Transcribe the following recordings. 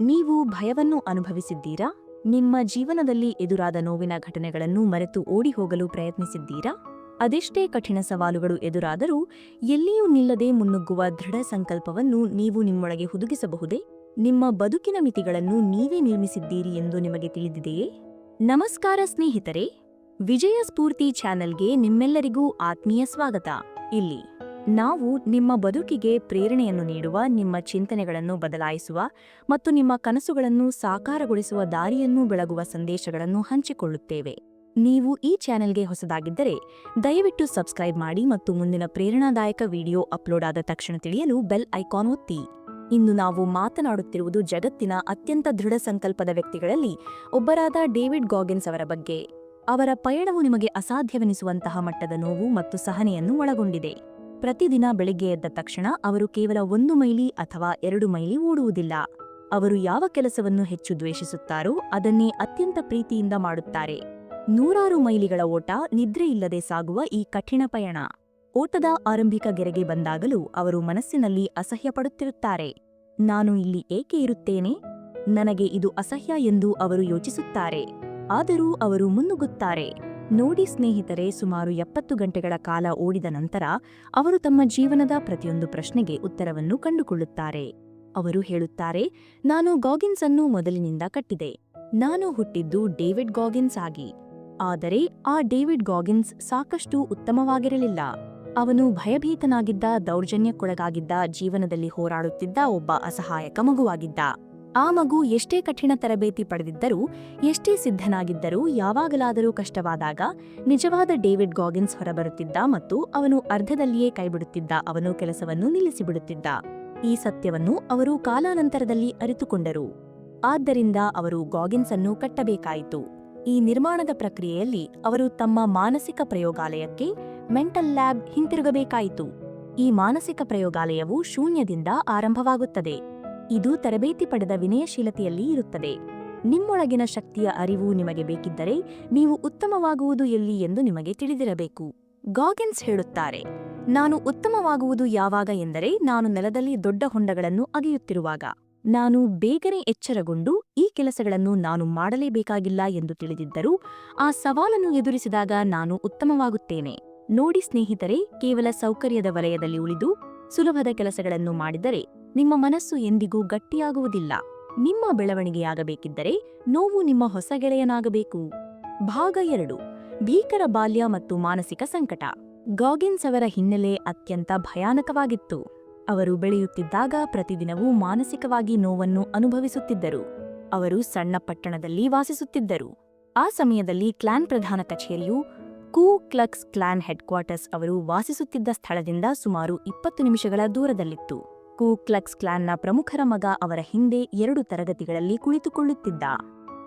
ನೀವು ಭಯವನ್ನು ಅನುಭವಿಸಿದ್ದೀರಾ? ನಿಮ್ಮ ಜೀವನದಲ್ಲಿ ಎದುರಾದ ನೋವಿನ ಘಟನೆಗಳನ್ನು ಮರೆತು ಓಡಿ ಹೋಗಲು ಪ್ರಯತ್ನಿಸಿದ್ದೀರಾ? ಅದೆಷ್ಟೇ ಕಠಿಣ ಸವಾಲುಗಳು ಎದುರಾದರೂ ಎಲ್ಲಿಯೂ ನಿಲ್ಲದೆ ಮುನ್ನುಗ್ಗುವ ದೃಢ ಸಂಕಲ್ಪವನ್ನು ನೀವು ನಿಮ್ಮೊಳಗೆ ಹುದುಗಿಸಬಹುದೇ? ನಿಮ್ಮ ಬದುಕಿನ ಮಿತಿಗಳನ್ನು ನೀವೇ ನಿರ್ಮಿಸಿದ್ದೀರಿ ಎಂದು ನಿಮಗೆ ತಿಳಿದಿದೆಯೇ? ನಮಸ್ಕಾರ ಸ್ನೇಹಿತರೆ, ವಿಜಯ ಸ್ಫೂರ್ತಿ ಚಾನೆಲ್ಗೆ ನಿಮ್ಮೆಲ್ಲರಿಗೂ ಆತ್ಮೀಯ ಸ್ವಾಗತ. ಇಲ್ಲಿ ನಾವು ನಿಮ್ಮ ಬದುಕಿಗೆ ಪ್ರೇರಣೆಯನ್ನು ನೀಡುವ, ನಿಮ್ಮ ಚಿಂತನೆಗಳನ್ನು ಬದಲಾಯಿಸುವ ಮತ್ತು ನಿಮ್ಮ ಕನಸುಗಳನ್ನು ಸಾಕಾರಗೊಳಿಸುವ ದಾರಿಯನ್ನು ಬೆಳಗುವ ಸಂದೇಶಗಳನ್ನು ಹಂಚಿಕೊಳ್ಳುತ್ತೇವೆ. ನೀವು ಈ ಚಾನೆಲ್ಗೆ ಹೊಸದಾಗಿದ್ದರೆ ದಯವಿಟ್ಟು ಸಬ್ಸ್ಕ್ರೈಬ್ ಮಾಡಿ ಮತ್ತು ಮುಂದಿನ ಪ್ರೇರಣಾದಾಯಕ ವಿಡಿಯೋ ಅಪ್ಲೋಡ್ ಆದ ತಕ್ಷಣ ತಿಳಿಯಲು ಬೆಲ್ ಐಕಾನ್ ಒತ್ತಿ. ಇಂದು ನಾವು ಮಾತನಾಡುತ್ತಿರುವುದು ಜಗತ್ತಿನ ಅತ್ಯಂತ ದೃಢ ಸಂಕಲ್ಪದ ವ್ಯಕ್ತಿಗಳಲ್ಲಿ ಒಬ್ಬರಾದ ಡೇವಿಡ್ ಗಾಗಿನ್ಸ್ ಅವರ ಬಗ್ಗೆ. ಅವರ ಪಯಣವು ನಿಮಗೆ ಅಸಾಧ್ಯವೆನಿಸುವಂತಹ ಮಟ್ಟದ ನೋವು ಮತ್ತು ಸಹನೆಯನ್ನು ಒಳಗೊಂಡಿದೆ. ಪ್ರತಿದಿನ ಬೆಳಿಗ್ಗೆ ಎದ್ದ ತಕ್ಷಣ ಅವರು ಕೇವಲ ಒಂದು ಮೈಲಿ ಅಥವಾ ಎರಡು ಮೈಲಿ ಓಡುವುದಿಲ್ಲ. ಅವರು ಯಾವ ಕೆಲಸವನ್ನು ಹೆಚ್ಚು ದ್ವೇಷಿಸುತ್ತಾರೋ ಅದನ್ನೇ ಅತ್ಯಂತ ಪ್ರೀತಿಯಿಂದ ಮಾಡುತ್ತಾರೆ. ನೂರಾರು ಮೈಲಿಗಳ ಓಟ ನಿದ್ರೆಯಿಲ್ಲದೆ ಸಾಗುವ ಈ ಕಠಿಣ ಪಯಣ. ಓಟದ ಆರಂಭಿಕ ಗೆರೆಗೆ ಬಂದಾಗಲೂ ಅವರು ಮನಸ್ಸಿನಲ್ಲಿ ಅಸಹ್ಯಪಡುತ್ತಿರುತ್ತಾರೆ ನಾನು ಇಲ್ಲಿ ಏಕೆ ಇರುತ್ತೇನೆ? ನನಗೆ ಇದು ಅಸಹ್ಯ ಎಂದು ಅವರು ಯೋಚಿಸುತ್ತಾರೆ. ಆದರೂ ಅವರು ಮುನ್ನುಗ್ಗುತ್ತಾರೆ. ನೋಡಿ ಸ್ನೇಹಿತರೆ, ಸುಮಾರು ಎಪ್ಪತ್ತು ಗಂಟೆಗಳ ಕಾಲ ಓಡಿದ ನಂತರ ಅವರು ತಮ್ಮ ಜೀವನದ ಪ್ರತಿಯೊಂದು ಪ್ರಶ್ನೆಗೆ ಉತ್ತರವನ್ನು ಕಂಡುಕೊಳ್ಳುತ್ತಾರೆ. ಅವರು ಹೇಳುತ್ತಾರೆ, ನಾನು ಗಾಗಿನ್ಸ್ ಅನ್ನು ಮೊದಲಿನಿಂದ ಕಟ್ಟಿದೆ. ನಾನು ಹುಟ್ಟಿದ್ದು ಡೇವಿಡ್ ಗಾಗಿನ್ಸ್ ಆಗಿ. ಆದರೆ ಆ ಡೇವಿಡ್ ಗಾಗಿನ್ಸ್ ಸಾಕಷ್ಟು ಉತ್ತಮವಾಗಿರಲಿಲ್ಲ. ಅವನು ಭಯಭೀತನಾಗಿದ್ದ, ದೌರ್ಜನ್ಯಕ್ಕೊಳಗಾಗಿದ್ದ, ಜೀವನದಲ್ಲಿ ಹೋರಾಡುತ್ತಿದ್ದ ಒಬ್ಬ ಅಸಹಾಯಕ ಮಗುವಾಗಿದ್ದ. ಆ ಮಗು ಎಷ್ಟೇ ಕಠಿಣ ತರಬೇತಿ ಪಡೆದಿದ್ದರೂ, ಎಷ್ಟೇ ಸಿದ್ಧನಾಗಿದ್ದರೂ ಯಾವಾಗಲಾದರೂ ಕಷ್ಟವಾದಾಗ ನಿಜವಾದ ಡೇವಿಡ್ ಗಾಗಿನ್ಸ್ ಹೊರಬರುತ್ತಿದ್ದ ಮತ್ತು ಅವನು ಅರ್ಧದಲ್ಲಿಯೇ ಕೈಬಿಡುತ್ತಿದ್ದ ಅವನು ಕೆಲಸವನ್ನು ನಿಲ್ಲಿಸಿಬಿಡುತ್ತಿದ್ದ. ಈ ಸತ್ಯವನ್ನು ಅವರು ಕಾಲಾನಂತರದಲ್ಲಿ ಅರಿತುಕೊಂಡರು. ಆದ್ದರಿಂದ ಅವರು ಗಾಗಿನ್ಸ್ ಅನ್ನು ಕಟ್ಟಬೇಕಾಯಿತು. ಈ ನಿರ್ಮಾಣದ ಪ್ರಕ್ರಿಯೆಯಲ್ಲಿ ಅವರು ತಮ್ಮ ಮಾನಸಿಕ ಪ್ರಯೋಗಾಲಯಕ್ಕೆ ಮೆಂಟಲ್ ಲ್ಯಾಬ್ ಹಿಂತಿರುಗಬೇಕಾಯಿತು. ಈ ಮಾನಸಿಕ ಪ್ರಯೋಗಾಲಯವು ಶೂನ್ಯದಿಂದ ಆರಂಭವಾಗುತ್ತದೆ. ಇದು ತರಬೇತಿ ಪಡೆದ ವಿನಯಶೀಲತೆಯಲ್ಲಿ ಇರುತ್ತದೆ. ನಿಮ್ಮೊಳಗಿನ ಶಕ್ತಿಯ ಅರಿವು ನಿಮಗೆ ಬೇಕಿದ್ದರೆ ನೀವು ಉತ್ತಮವಾಗುವುದು ಎಲ್ಲಿ ಎಂದು ನಿಮಗೆ ತಿಳಿದಿರಬೇಕು. ಗಾಗೆನ್ಸ್ ಹೇಳುತ್ತಾರೆ, ನಾನು ಉತ್ತಮವಾಗುವುದು ಯಾವಾಗ ಎಂದರೆ ನಾನು ನೆಲದಲ್ಲಿ ದೊಡ್ಡ ಹೊಂಡಗಳನ್ನು ಅಗೆಯುತ್ತಿರುವಾಗ. ನಾನು ಬೇಗನೆ ಎಚ್ಚರಗೊಂಡು ಈ ಕೆಲಸಗಳನ್ನು ನಾನು ಮಾಡಲೇಬೇಕಾಗಿಲ್ಲ ಎಂದು ತಿಳಿದಿದ್ದರೂ ಆ ಸವಾಲನ್ನು ಎದುರಿಸಿದಾಗ ನಾನು ಉತ್ತಮವಾಗುತ್ತೇನೆ. ನೋಡಿ ಸ್ನೇಹಿತರೆ, ಕೇವಲ ಸೌಕರ್ಯದ ವಲಯದಲ್ಲಿ ಉಳಿದು ಸುಲಭದ ಕೆಲಸಗಳನ್ನು ಮಾಡಿದರೆ ನಿಮ್ಮ ಮನಸ್ಸು ಎಂದಿಗೂ ಗಟ್ಟಿಯಾಗುವುದಿಲ್ಲ. ನಿಮ್ಮ ಬೆಳವಣಿಗೆಯಾಗಬೇಕಿದ್ದರೆ ನೋವು ನಿಮ್ಮ ಹೊಸ ಗೆಳೆಯನಾಗಬೇಕು. ಭಾಗ ಎರಡು, ಭೀಕರ ಬಾಲ್ಯ ಮತ್ತು ಮಾನಸಿಕ ಸಂಕಟ. ಗಾಗಿನ್ಸ್ ಅವರ ಹಿನ್ನೆಲೆ ಅತ್ಯಂತ ಭಯಾನಕವಾಗಿತ್ತು. ಅವರು ಬೆಳೆಯುತ್ತಿದ್ದಾಗ ಪ್ರತಿದಿನವೂ ಮಾನಸಿಕವಾಗಿ ನೋವನ್ನು ಅನುಭವಿಸುತ್ತಿದ್ದರು. ಅವರು ಸಣ್ಣ ಪಟ್ಟಣದಲ್ಲಿ ವಾಸಿಸುತ್ತಿದ್ದರು. ಆ ಸಮಯದಲ್ಲಿ ಕ್ಲಾನ್ ಪ್ರಧಾನ ಕಚೇರಿಯು ಕೂ ಕ್ಲಕ್ಸ್ ಕ್ಲಾನ್ ಹೆಡ್ಕ್ವಾರ್ಟರ್ಸ್ ಅವರು ವಾಸಿಸುತ್ತಿದ್ದ ಸ್ಥಳದಿಂದ ಸುಮಾರು ಇಪ್ಪತ್ತು ನಿಮಿಷಗಳ ದೂರದಲ್ಲಿತ್ತು. ಕೂ ಕ್ಲಕ್ಸ್ ಕ್ಲಾನ್ನ ಪ್ರಮುಖರ ಮಗ ಅವರ ಹಿಂದೆ ಎರಡು ತರಗತಿಗಳಲ್ಲಿ ಕುಳಿತುಕೊಳ್ಳುತ್ತಿದ್ದ.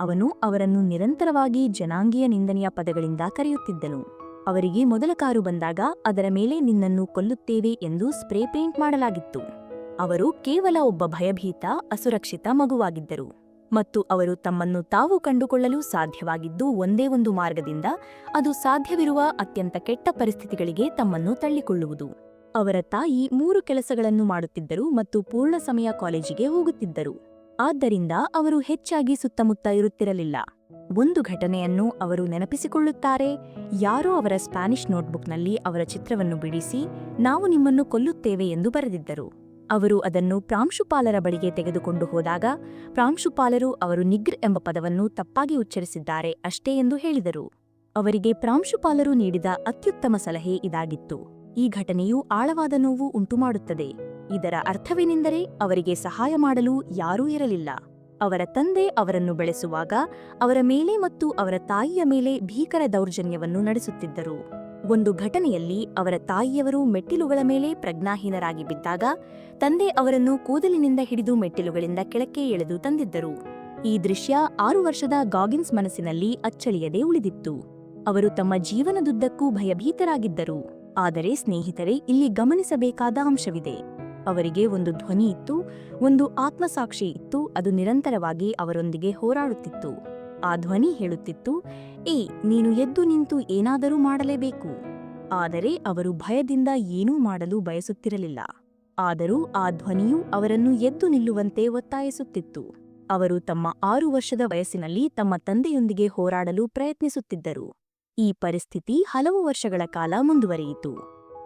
ಅವನು ಅವರನ್ನು ನಿರಂತರವಾಗಿ ಜನಾಂಗೀಯ ನಿಂದನೆಯ ಪದಗಳಿಂದ ಕರೆಯುತ್ತಿದ್ದನು. ಅವರಿಗೆ ಮೊದಲ ಕಾರು ಬಂದಾಗ ಅದರ ಮೇಲೆ ನಿನ್ನನ್ನು ಕೊಲ್ಲುತ್ತೇವೆ ಎಂದು ಸ್ಪ್ರೇ ಪೇಂಟ್ ಮಾಡಲಾಗಿತ್ತು. ಅವರು ಕೇವಲ ಒಬ್ಬ ಭಯಭೀತ, ಅಸುರಕ್ಷಿತ ಮಗುವಾಗಿದ್ದರು. ಮತ್ತು ಅವರು ತಮ್ಮನ್ನು ತಾವು ಕಂಡುಕೊಳ್ಳಲು ಸಾಧ್ಯವಾಗಿದ್ದು ಒಂದೇ ಒಂದು ಮಾರ್ಗದಿಂದ ಅದು ಸಾಧ್ಯವಿರುವ ಅತ್ಯಂತ ಕೆಟ್ಟ ಪರಿಸ್ಥಿತಿಗಳಿಗೆ ತಮ್ಮನ್ನು ತಳ್ಳಿಕೊಳ್ಳುವುದು. ಅವರ ತಾಯಿ ಮೂರು ಕೆಲಸಗಳನ್ನು ಮಾಡುತ್ತಿದ್ದರು ಮತ್ತು ಪೂರ್ಣ ಸಮಯ ಕಾಲೇಜಿಗೆ ಹೋಗುತ್ತಿದ್ದರು. ಆದ್ದರಿಂದ ಅವರು ಹೆಚ್ಚಾಗಿ ಸುತ್ತಮುತ್ತ ಇರುತ್ತಿರಲಿಲ್ಲ. ಒಂದು ಘಟನೆಯನ್ನು ಅವರು ನೆನಪಿಸಿಕೊಳ್ಳುತ್ತಾರೆ. ಯಾರೋ ಅವರ ಸ್ಪ್ಯಾನಿಷ್ ನೋಟ್ಬುಕ್ನಲ್ಲಿ ಅವರ ಚಿತ್ರವನ್ನು ಬಿಡಿಸಿ, ನಾವು ನಿಮ್ಮನ್ನು ಕೊಲ್ಲುತ್ತೇವೆ ಎಂದು ಬರೆದಿದ್ದರು. ಅವರು ಅದನ್ನು ಪ್ರಾಂಶುಪಾಲರ ಬಳಿಗೆ ತೆಗೆದುಕೊಂಡು ಹೋದಾಗ, ಪ್ರಾಂಶುಪಾಲರು ಅವರು ನಿಗ್ರ್ ಎಂಬ ಪದವನ್ನು ತಪ್ಪಾಗಿ ಉಚ್ಚರಿಸಿದ್ದಾರೆ ಅಷ್ಟೇ ಎಂದು ಹೇಳಿದರು. ಅವರಿಗೆ ಪ್ರಾಂಶುಪಾಲರು ನೀಡಿದ ಅತ್ಯುತ್ತಮ ಸಲಹೆ ಇದಾಗಿತ್ತು. ಈ ಘಟನೆಯು ಆಳವಾದ ನೋವು ಉಂಟುಮಾಡುತ್ತದೆ. ಇದರ ಅರ್ಥವೇನೆಂದರೆ ಅವರಿಗೆ ಸಹಾಯ ಮಾಡಲು ಯಾರೂ ಇರಲಿಲ್ಲ. ಅವರ ತಂದೆ ಅವರನ್ನು ಬೆಳೆಸುವಾಗ ಅವರ ಮೇಲೆ ಮತ್ತು ಅವರ ತಾಯಿಯ ಮೇಲೆ ಭೀಕರ ದೌರ್ಜನ್ಯವನ್ನು ನಡೆಸುತ್ತಿದ್ದರು. ಒಂದು ಘಟನೆಯಲ್ಲಿ ಅವರ ತಾಯಿಯವರು ಮೆಟ್ಟಿಲುಗಳ ಮೇಲೆ ಪ್ರಜ್ಞಾಹೀನರಾಗಿ ಬಿದ್ದಾಗ ತಂದೆ ಅವರನ್ನು ಕೂದಲಿನಿಂದ ಹಿಡಿದು ಮೆಟ್ಟಿಲುಗಳಿಂದ ಕೆಳಕ್ಕೆ ಎಳೆದು ತಂದಿದ್ದರು. ಈ ದೃಶ್ಯ ಆರು ವರ್ಷದ ಗಾಗಿನ್ಸ್ ಮನಸ್ಸಿನಲ್ಲಿ ಅಚ್ಚಳಿಯದೆ ಉಳಿದಿತ್ತು. ಅವರು ತಮ್ಮ ಜೀವನದುದ್ದಕ್ಕೂ ಭಯಭೀತರಾಗಿದ್ದರು. ಆದರೆ ಸ್ನೇಹಿತರೆ, ಇಲ್ಲಿ ಗಮನಿಸಬೇಕಾದ ಅಂಶವಿದೆ. ಅವರಿಗೆ ಒಂದು ಧ್ವನಿ ಇತ್ತು, ಒಂದು ಆತ್ಮಸಾಕ್ಷಿ ಇತ್ತು, ಅದು ನಿರಂತರವಾಗಿ ಅವರೊಂದಿಗೆ ಹೋರಾಡುತ್ತಿತ್ತು. ಆ ಧ್ವನಿ ಹೇಳುತ್ತಿತ್ತು, ಏ, ನೀನು ಎದ್ದು ನಿಂತು ಏನಾದರೂ ಮಾಡಲೇಬೇಕು. ಆದರೆ ಅವರು ಭಯದಿಂದ ಏನೂ ಮಾಡಲು ಬಯಸುತ್ತಿರಲಿಲ್ಲ. ಆದರೂ ಆ ಧ್ವನಿಯು ಅವರನ್ನು ಎದ್ದು ನಿಲ್ಲುವಂತೆ ಒತ್ತಾಯಿಸುತ್ತಿತ್ತು. ಅವರು ತಮ್ಮ ಆರು ವರ್ಷದ ವಯಸ್ಸಿನಲ್ಲಿ ತಮ್ಮ ತಂದೆಯೊಂದಿಗೆ ಹೋರಾಡಲು ಪ್ರಯತ್ನಿಸುತ್ತಿದ್ದರು. ಈ ಪರಿಸ್ಥಿತಿ ಹಲವು ವರ್ಷಗಳ ಕಾಲ ಮುಂದುವರಿಯಿತು.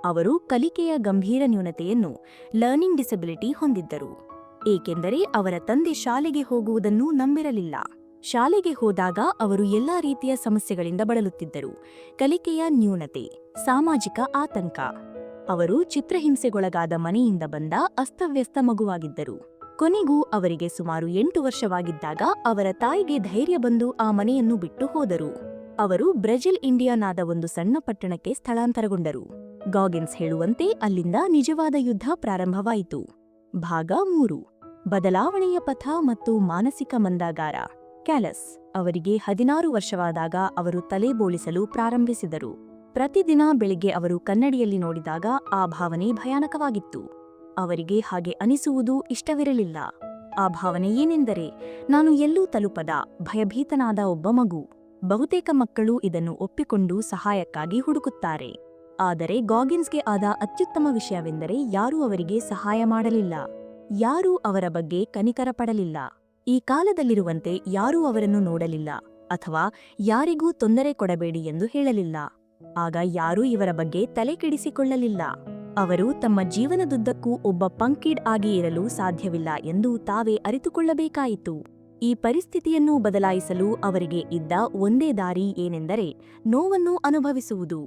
ಅವರು ಕಲಿಕೆಯ ಗಂಭೀರ ನ್ಯೂನತೆಯನ್ನು ಲರ್ನಿಂಗ್ ಡಿಸಬಿಲಿಟಿ ಹೊಂದಿದ್ದರು. ಏಕೆಂದರೆ ಅವರ ತಂದೆ ಶಾಲೆಗೆ ಹೋಗುವುದನ್ನು ನಂಬಿರಲಿಲ್ಲ. ಶಾಲೆಗೆ ಹೋದಾಗ ಅವರು ಎಲ್ಲಾ ರೀತಿಯ ಸಮಸ್ಯೆಗಳಿಂದ ಬಳಲುತ್ತಿದ್ದರು. ಕಲಿಕೆಯ ನ್ಯೂನತೆ, ಸಾಮಾಜಿಕ ಆತಂಕ. ಅವರು ಚಿತ್ರಹಿಂಸೆಗೊಳಗಾದ ಮನೆಯಿಂದ ಬಂದ ಅಸ್ತವ್ಯಸ್ತ ಮಗುವಾಗಿದ್ದರು. ಕೊನೆಗೂ ಅವರಿಗೆ ಸುಮಾರು ಎಂಟು ವರ್ಷವಾಗಿದ್ದಾಗ ಅವರ ತಾಯಿಗೆ ಧೈರ್ಯ ಬಂದು ಆ ಮನೆಯನ್ನು ಬಿಟ್ಟು ಹೋದರು. ಅವರು ಬ್ರೆಜಿಲ್ ಇಂಡಿಯಾನಾದ ಒಂದು ಸಣ್ಣ ಪಟ್ಟಣಕ್ಕೆ ಸ್ಥಳಾಂತರಗೊಂಡರು. ಗಾಗಿನ್ಸ್ ಹೇಳುವಂತೆ ಅಲ್ಲಿಂದ ನಿಜವಾದ ಯುದ್ಧ ಪ್ರಾರಂಭವಾಯಿತು. ಭಾಗ ಮೂರು. ಬದಲಾವಣೆಯ ಪಥ ಮತ್ತು ಮಾನಸಿಕ ಮಂದಾಗಾರ. ಕ್ಯಾಲಸ್ ಅವರಿಗೆ ಹದಿನಾರು ವರ್ಷವಾದಾಗ ಅವರು ತಲೆ ಬೋಳಿಸಲು ಪ್ರಾರಂಭಿಸಿದರು. ಪ್ರತಿದಿನ ಬೆಳಿಗ್ಗೆ ಅವರು ಕನ್ನಡಿಯಲ್ಲಿ ನೋಡಿದಾಗ ಆ ಭಾವನೆ ಭಯಾನಕವಾಗಿತ್ತು. ಅವರಿಗೆ ಹಾಗೆ ಅನಿಸುವುದು ಇಷ್ಟವಿರಲಿಲ್ಲ. ಆ ಭಾವನೆ ಏನೆಂದರೆ, ನಾನು ಎಲ್ಲೂ ತಲುಪದ ಭಯಭೀತನಾದ ಒಬ್ಬ ಮಗು. ಬಹುತೇಕ ಮಕ್ಕಳು ಇದನ್ನು ಒಪ್ಪಿಕೊಂಡು ಸಹಾಯಕ್ಕಾಗಿ ಹುಡುಕುತ್ತಾರೆ. ಆದರೆ ಗಾಗಿನ್ಸ್ಗೆ ಆದ ಅತ್ಯುತ್ತಮ ವಿಷಯವೆಂದರೆ ಯಾರೂ ಅವರಿಗೆ ಸಹಾಯ ಮಾಡಲಿಲ್ಲ. ಯಾರೂ ಅವರ ಬಗ್ಗೆ ಕನಿಕರ ಪಡಲಿಲ್ಲ ಈ ಕಾಲದಲ್ಲಿರುವಂತೆ ಯಾರೂ ಅವರನ್ನು ನೋಡಲಿಲ್ಲ ಅಥವಾ ಯಾರಿಗೂ ತೊಂದರೆ ಕೊಡಬೇಡಿ ಎಂದು ಹೇಳಲಿಲ್ಲ. ಆಗ ಯಾರೂ ಇವರ ಬಗ್ಗೆ ತಲೆ ಕೆಡಿಸಿಕೊಳ್ಳಲಿಲ್ಲ. ಅವರು ತಮ್ಮ ಜೀವನದುದ್ದಕ್ಕೂ ಒಬ್ಬ ಪಂಕಿಡ್ ಆಗಿ ಇರಲು ಸಾಧ್ಯವಿಲ್ಲ ಎಂದು ತಾವೇ ಅರಿತುಕೊಳ್ಳಬೇಕಾಯಿತು. ಈ ಪರಿಸ್ಥಿತಿಯನ್ನು ಬದಲಾಯಿಸಲು ಅವರಿಗೆ ಇದ್ದ ಒಂದೇ ದಾರಿ ಏನೆಂದರೆ ನೋವನ್ನು ಅನುಭವಿಸುವುದು.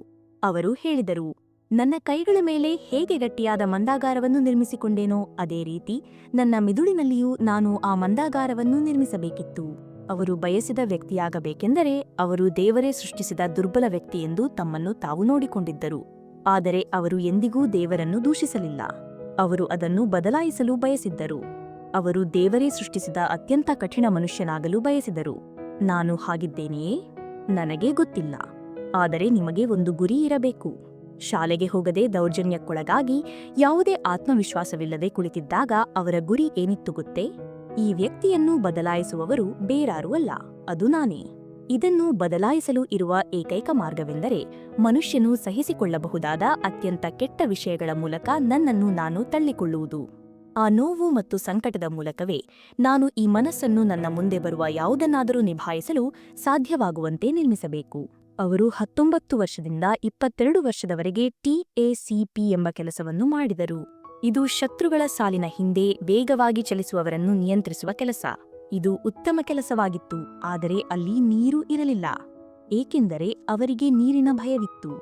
ಅವರು ಹೇಳಿದರು, ನನ್ನ ಕೈಗಳ ಮೇಲೆ ಹೇಗೆ ಗಟ್ಟಿಯಾದ ಮಂದಾಗಾರವನ್ನು ನಿರ್ಮಿಸಿಕೊಂಡೇನೋ ಅದೇ ರೀತಿ ನನ್ನ ಮಿದುಳಿನಲ್ಲಿಯೂ ನಾನು ಆ ಮಂದಾಗಾರವನ್ನು ನಿರ್ಮಿಸಬೇಕಿತ್ತು. ಅವರು ಬಯಸಿದ ವ್ಯಕ್ತಿಯಾಗಬೇಕೆಂದರೆ ಅವರು ದೇವರೇ ಸೃಷ್ಟಿಸಿದ ದುರ್ಬಲ ವ್ಯಕ್ತಿ ಎಂದು ತಮ್ಮನ್ನು ತಾವು ನೋಡಿಕೊಂಡಿದ್ದರು. ಆದರೆ ಅವರು ಎಂದಿಗೂ ದೇವರನ್ನು ದೂಷಿಸಲಿಲ್ಲ. ಅವರು ಅದನ್ನು ಬದಲಾಯಿಸಲು ಬಯಸಿದ್ದರು. ಅವರು ದೇವರೇ ಸೃಷ್ಟಿಸಿದ ಅತ್ಯಂತ ಕಠಿಣ ಮನುಷ್ಯನಾಗಲು ಬಯಸಿದರು. ನಾನು ಹಾಗಿದ್ದೇನೆಯೇ? ನನಗೆ ಗೊತ್ತಿಲ್ಲ. ಆದರೆ ನಿಮಗೆ ಒಂದು ಗುರಿ ಇರಬೇಕು. ಶಾಲೆಗೆ ಹೋಗದೆ ದೌರ್ಜನ್ಯಕ್ಕೊಳಗಾಗಿ ಯಾವುದೇ ಆತ್ಮವಿಶ್ವಾಸವಿಲ್ಲದೆ ಕುಳಿತಿದ್ದಾಗ ಅವರ ಗುರಿ ಏನಿತ್ತು ಗೊತ್ತೇ? ಈ ವ್ಯಕ್ತಿಯನ್ನು ಬದಲಾಯಿಸುವವರು ಬೇರಾರೂ ಅಲ್ಲ, ಅದು ನಾನೇ. ಇದನ್ನು ಬದಲಾಯಿಸಲು ಇರುವ ಏಕೈಕ ಮಾರ್ಗವೆಂದರೆ ಮನುಷ್ಯನು ಸಹಿಸಿಕೊಳ್ಳಬಹುದಾದ ಅತ್ಯಂತ ಕೆಟ್ಟ ವಿಷಯಗಳ ಮೂಲಕ ನನ್ನನ್ನು ನಾನು ತಳ್ಳಿಕೊಳ್ಳುವುದು. ಆ ನೋವು ಮತ್ತು ಸಂಕಟದ ಮೂಲಕವೇ ನಾನು ಈ ಮನಸ್ಸನ್ನು ನನ್ನ ಮುಂದೆ ಬರುವ ಯಾವುದನ್ನಾದರೂ ನಿಭಾಯಿಸಲು ಸಾಧ್ಯವಾಗುವಂತೆ ನಿರ್ಮಿಸಬೇಕು. ಅವರು ಹತ್ತೊಂಬತ್ತು ವರ್ಷದಿಂದ ಇಪ್ಪತ್ತೆರಡು ವರ್ಷದವರೆಗೆ ಟಿಎಸಿಪಿ ಎಂಬ ಕೆಲಸವನ್ನು ಮಾಡಿದರು. ಇದು ಶತ್ರುಗಳ ಸಾಲಿನ ಹಿಂದೆ ವೇಗವಾಗಿ ಚಲಿಸುವವರನ್ನು ನಿಯಂತ್ರಿಸುವ ಕೆಲಸ. ಇದು ಉತ್ತಮ ಕೆಲಸವಾಗಿತ್ತು, ಆದರೆ ಅಲ್ಲಿ ನೀರು ಇರಲಿಲ್ಲ. ಏಕೆಂದರೆ ಅವರಿಗೆ ನೀರಿನ ಭಯವಿತ್ತು.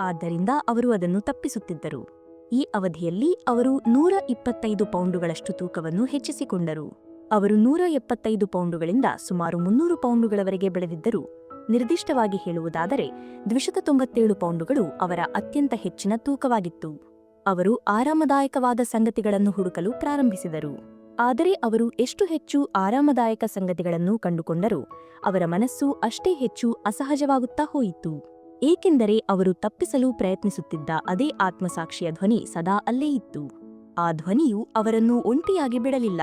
ಆದ್ದರಿಂದ ಅವರು ಅದನ್ನು ತಪ್ಪಿಸುತ್ತಿದ್ದರು. ಈ ಅವಧಿಯಲ್ಲಿ ಅವರು ನೂರ ಇಪ್ಪತ್ತೈದು ಪೌಂಡುಗಳಷ್ಟು ತೂಕವನ್ನು ಹೆಚ್ಚಿಸಿಕೊಂಡರು. ಅವರು ನೂರ ಎಪ್ಪತ್ತೈದು ಪೌಂಡುಗಳಿಂದ ಸುಮಾರು ಮುನ್ನೂರು ಪೌಂಡುಗಳವರೆಗೆ ಬೆಳೆದಿದ್ದರು, ನಿರ್ದಿಷ್ಟವಾಗಿ ಹೇಳುವುದಾದರೆ ದ್ವಿಶತ ತೊಂಬತ್ತೇಳು ಪೌಂಡುಗಳು ಅವರ ಅತ್ಯಂತ ಹೆಚ್ಚಿನ ತೂಕವಾಗಿತ್ತು. ಅವರು ಆರಾಮದಾಯಕವಾದ ಸಂಗತಿಗಳನ್ನು ಹುಡುಕಲು ಪ್ರಾರಂಭಿಸಿದರು. ಆದರೆ ಅವರು ಎಷ್ಟು ಹೆಚ್ಚು ಆರಾಮದಾಯಕ ಸಂಗತಿಗಳನ್ನು ಕಂಡುಕೊಂಡರೂ, ಅವರ ಮನಸ್ಸು ಅಷ್ಟೇ ಹೆಚ್ಚು ಅಸಹಜವಾಗುತ್ತಾ ಹೋಯಿತು. ಏಕೆಂದರೆ ಅವರು ತಪ್ಪಿಸಲು ಪ್ರಯತ್ನಿಸುತ್ತಿದ್ದ ಅದೇ ಆತ್ಮಸಾಕ್ಷಿಯ ಧ್ವನಿ ಸದಾ ಅಲ್ಲೇ ಇತ್ತು. ಆ ಧ್ವನಿಯು ಅವರನ್ನು ಒಂಟಿಯಾಗಿ ಬಿಡಲಿಲ್ಲ.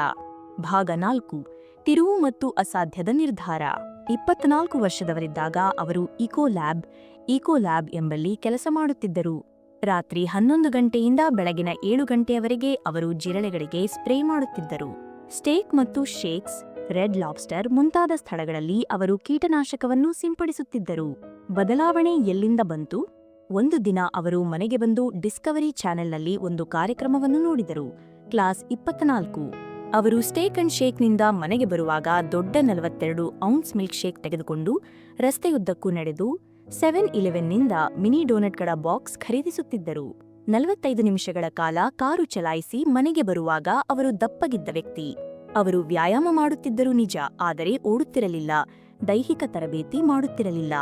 ಭಾಗ ನಾಲ್ಕು, ತಿರುವು ಮತ್ತು ಅಸಾಧ್ಯದ ನಿರ್ಧಾರ. ಇಪ್ಪತ್ನಾಲ್ಕು ವರ್ಷದವರಿದ್ದಾಗ ಅವರು ಇಕೋ ಲ್ಯಾಬ್ ಇಕೋ ಲ್ಯಾಬ್ ಎಂಬಲ್ಲಿ ಕೆಲಸ ಮಾಡುತ್ತಿದ್ದರು. ರಾತ್ರಿ ಹನ್ನೊಂದು ಗಂಟೆಯಿಂದ ಬೆಳಗಿನ ಏಳು ಗಂಟೆಯವರೆಗೆ ಅವರು ಜಿರಳೆಗಳಿಗೆ ಸ್ಪ್ರೇ ಮಾಡುತ್ತಿದ್ದರು. ಸ್ಟೇಕ್ ಮತ್ತು ಶೇಕ್ಸ್ ರೆಡ್ ಲಾಬ್ಸ್ಟರ್ ಮುಂತಾದ ಸ್ಥಳಗಳಲ್ಲಿ ಅವರು ಕೀಟನಾಶಕವನ್ನು ಸಿಂಪಡಿಸುತ್ತಿದ್ದರು. ಬದಲಾವಣೆ ಎಲ್ಲಿಂದ ಬಂತು? ಒಂದು ದಿನ ಅವರು ಮನೆಗೆ ಬಂದು ಡಿಸ್ಕವರಿ ಚಾನೆಲ್ನಲ್ಲಿ ಒಂದು ಕಾರ್ಯಕ್ರಮವನ್ನು ನೋಡಿದರು. ಕ್ಲಾಸ್ ಇಪ್ಪತ್ನಾಲ್ಕು. ಅವರು ಸ್ಟೇಕ್ ಅಂಡ್ ಶೇಕ್ನಿಂದ ಮನೆಗೆ ಬರುವಾಗ ದೊಡ್ಡ ನಲವತ್ತೆರಡು ಔನ್ಸ್ ಮಿಲ್ಕ್ ಶೇಕ್ ತೆಗೆದುಕೊಂಡು ರಸ್ತೆಯುದ್ದಕ್ಕೂ ನಡೆದು ಸೆವೆನ್ ಇಲೆವೆನ್ನಿಂದ ಮಿನಿ ಡೋನಟ್ಗಳ ಬಾಕ್ಸ್ ಖರೀದಿಸುತ್ತಿದ್ದರು. ನಲವತ್ತೈದು ನಿಮಿಷಗಳ ಕಾಲ ಕಾರು ಚಲಾಯಿಸಿ ಮನೆಗೆ ಬರುವಾಗ ಅವರು ದಪ್ಪಗಿದ್ದ ವ್ಯಕ್ತಿ. ಅವರು ವ್ಯಾಯಾಮ ಮಾಡುತ್ತಿದ್ದರು ನಿಜ, ಆದರೆ ಓಡುತ್ತಿರಲಿಲ್ಲ. ದೈಹಿಕ ತರಬೇತಿ ಮಾಡುತ್ತಿರಲಿಲ್ಲ.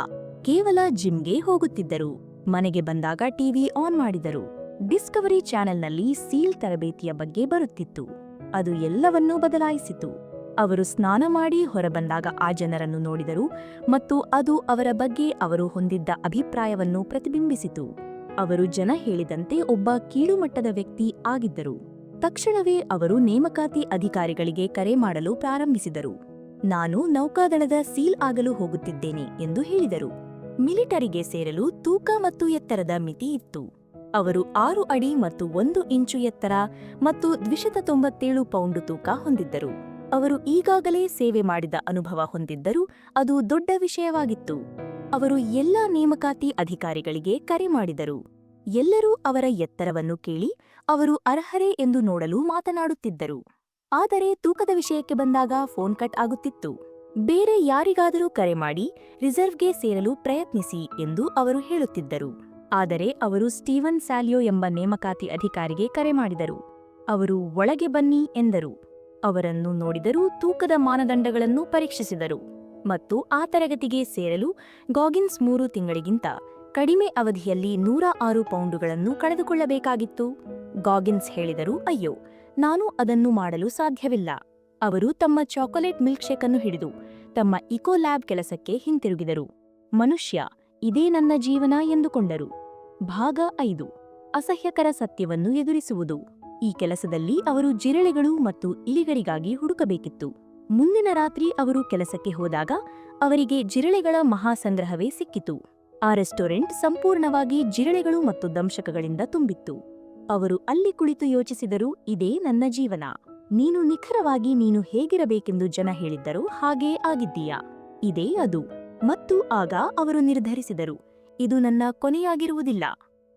ಕೇವಲ ಜಿಮ್ಗೆ ಹೋಗುತ್ತಿದ್ದರು. ಮನೆಗೆ ಬಂದಾಗ ಟಿವಿ ಆನ್ ಮಾಡಿದರು. ಡಿಸ್ಕವರಿ ಚಾನೆಲ್ನಲ್ಲಿ ಸೀಲ್ ತರಬೇತಿಯ ಬಗ್ಗೆ ಬರುತ್ತಿತ್ತು. ಅದು ಎಲ್ಲವನ್ನೂ ಬದಲಾಯಿಸಿತು. ಅವರು ಸ್ನಾನ ಮಾಡಿ ಹೊರಬಂದಾಗ ಆ ಜನರನ್ನು ನೋಡಿದರು ಮತ್ತು ಅದು ಅವರ ಬಗ್ಗೆ ಅವರು ಹೊಂದಿದ್ದ ಅಭಿಪ್ರಾಯವನ್ನು ಪ್ರತಿಬಿಂಬಿಸಿತು. ಅವರು ಜನ ಹೇಳಿದಂತೆ ಒಬ್ಬ ಕೀಳುಮಟ್ಟದ ವ್ಯಕ್ತಿ ಆಗಿದ್ದರು. ತಕ್ಷಣವೇ ಅವರು ನೇಮಕಾತಿ ಅಧಿಕಾರಿಗಳಿಗೆ ಕರೆ ಮಾಡಲು ಪ್ರಾರಂಭಿಸಿದರು. ನಾನು ನೌಕಾದಳದ ಸೀಲ್ ಆಗಲು ಹೋಗುತ್ತಿದ್ದೇನೆ ಎಂದು ಹೇಳಿದರು. ಮಿಲಿಟರಿಗೆ ಸೇರಲು ತೂಕ ಮತ್ತು ಎತ್ತರದ ಮಿತಿ ಇತ್ತು. ಅವರು ಆರು ಅಡಿ ಮತ್ತು ಒಂದು ಇಂಚು ಎತ್ತರ ಮತ್ತು ದ್ವಿಶತ ತೊಂಬತ್ತೇಳು ಪೌಂಡು ತೂಕ ಹೊಂದಿದ್ದರು. ಅವರು ಈಗಾಗಲೇ ಸೇವೆ ಮಾಡಿದ ಅನುಭವ ಹೊಂದಿದ್ದರೂ ಅದು ದೊಡ್ಡ ವಿಷಯವಾಗಿತ್ತು. ಅವರು ಎಲ್ಲ ನೇಮಕಾತಿ ಅಧಿಕಾರಿಗಳಿಗೆ ಕರೆ ಮಾಡಿದರು. ಎಲ್ಲರೂ ಅವರ ಎತ್ತರವನ್ನು ಕೇಳಿ ಅವರು ಅರ್ಹರೇ ಎಂದು ನೋಡಲು ಮಾತನಾಡುತ್ತಿದ್ದರು. ಆದರೆ ತೂಕದ ವಿಷಯಕ್ಕೆ ಬಂದಾಗ ಫೋನ್ ಕಟ್ ಆಗುತ್ತಿತ್ತು. ಬೇರೆ ಯಾರಿಗಾದರೂ ಕರೆ ಮಾಡಿ ರಿಸರ್ವ್ಗೆ ಸೇರಲು ಪ್ರಯತ್ನಿಸಿ ಎಂದು ಅವರು ಹೇಳುತ್ತಿದ್ದರು. ಆದರೆ ಅವರು ಸ್ಟೀವನ್ ಸ್ಯಾಲಿಯೋ ಎಂಬ ನೇಮಕಾತಿ ಅಧಿಕಾರಿಗೆ ಕರೆ ಮಾಡಿದರು. ಅವರು ಒಳಗೆ ಬನ್ನಿ ಎಂದರು. ಅವರನ್ನು ನೋಡಿದರೂ ತೂಕದ ಮಾನದಂಡಗಳನ್ನು ಪರೀಕ್ಷಿಸಿದರು. ಮತ್ತು ಆ ತರಗತಿಗೆ ಸೇರಲು ಗಾಗಿನ್ಸ್ ಮೂರು ತಿಂಗಳಿಗಿಂತ ಕಡಿಮೆ ಅವಧಿಯಲ್ಲಿ ನೂರ ಆರು ಪೌಂಡುಗಳನ್ನು ಕಳೆದುಕೊಳ್ಳಬೇಕಾಗಿತ್ತು. ಗಾಗಿನ್ಸ್ ಹೇಳಿದರು, ಅಯ್ಯೋ, ನಾನು ಅದನ್ನು ಮಾಡಲು ಸಾಧ್ಯವಿಲ್ಲ. ಅವರು ತಮ್ಮ ಚಾಕೊಲೇಟ್ ಮಿಲ್ಕ್ಶೇಕ್ ಅನ್ನು ಹಿಡಿದು ತಮ್ಮ ಇಕೋ ಲ್ಯಾಬ್ ಕೆಲಸಕ್ಕೆ ಹಿಂತಿರುಗಿದರು. ಮನುಷ್ಯ ಇದೇ ನನ್ನ ಜೀವನ ಎಂದುಕೊಂಡರು. ಭಾಗ ಐದು, ಅಸಹ್ಯಕರ ಸತ್ಯವನ್ನು ಎದುರಿಸುವುದು. ಈ ಕೆಲಸದಲ್ಲಿ ಅವರು ಜಿರಳೆಗಳು ಮತ್ತು ಇಲಿಗಳಿಗಾಗಿ ಹುಡುಕಬೇಕಿತ್ತು. ಮುಂದಿನ ರಾತ್ರಿ ಅವರು ಕೆಲಸಕ್ಕೆ ಹೋದಾಗ ಅವರಿಗೆ ಜಿರಳೆಗಳ ಮಹಾಸಂಗ್ರಹವೇ ಸಿಕ್ಕಿತು. ಆ ರೆಸ್ಟೋರೆಂಟ್ ಸಂಪೂರ್ಣವಾಗಿ ಜಿರಳೆಗಳು ಮತ್ತು ದಂಶಕಗಳಿಂದ ತುಂಬಿತ್ತು. ಅವರು ಅಲ್ಲಿ ಕುಳಿತು ಯೋಚಿಸಿದರು, ಇದೇ ನನ್ನ ಜೀವನ. ನೀನು ನಿಖರವಾಗಿ ನೀನು ಹೇಗಿರಬೇಕೆಂದು ಜನ ಹೇಳಿದ್ದರು, ಹಾಗೇ ಆಗಿದ್ದೀಯಾ? ಇದೇ ಅದು. ಮತ್ತು ಆಗ ಅವರು ನಿರ್ಧರಿಸಿದರು, ಇದು ನನ್ನ ಕೊನೆಯಾಗಿರುವುದಿಲ್ಲ.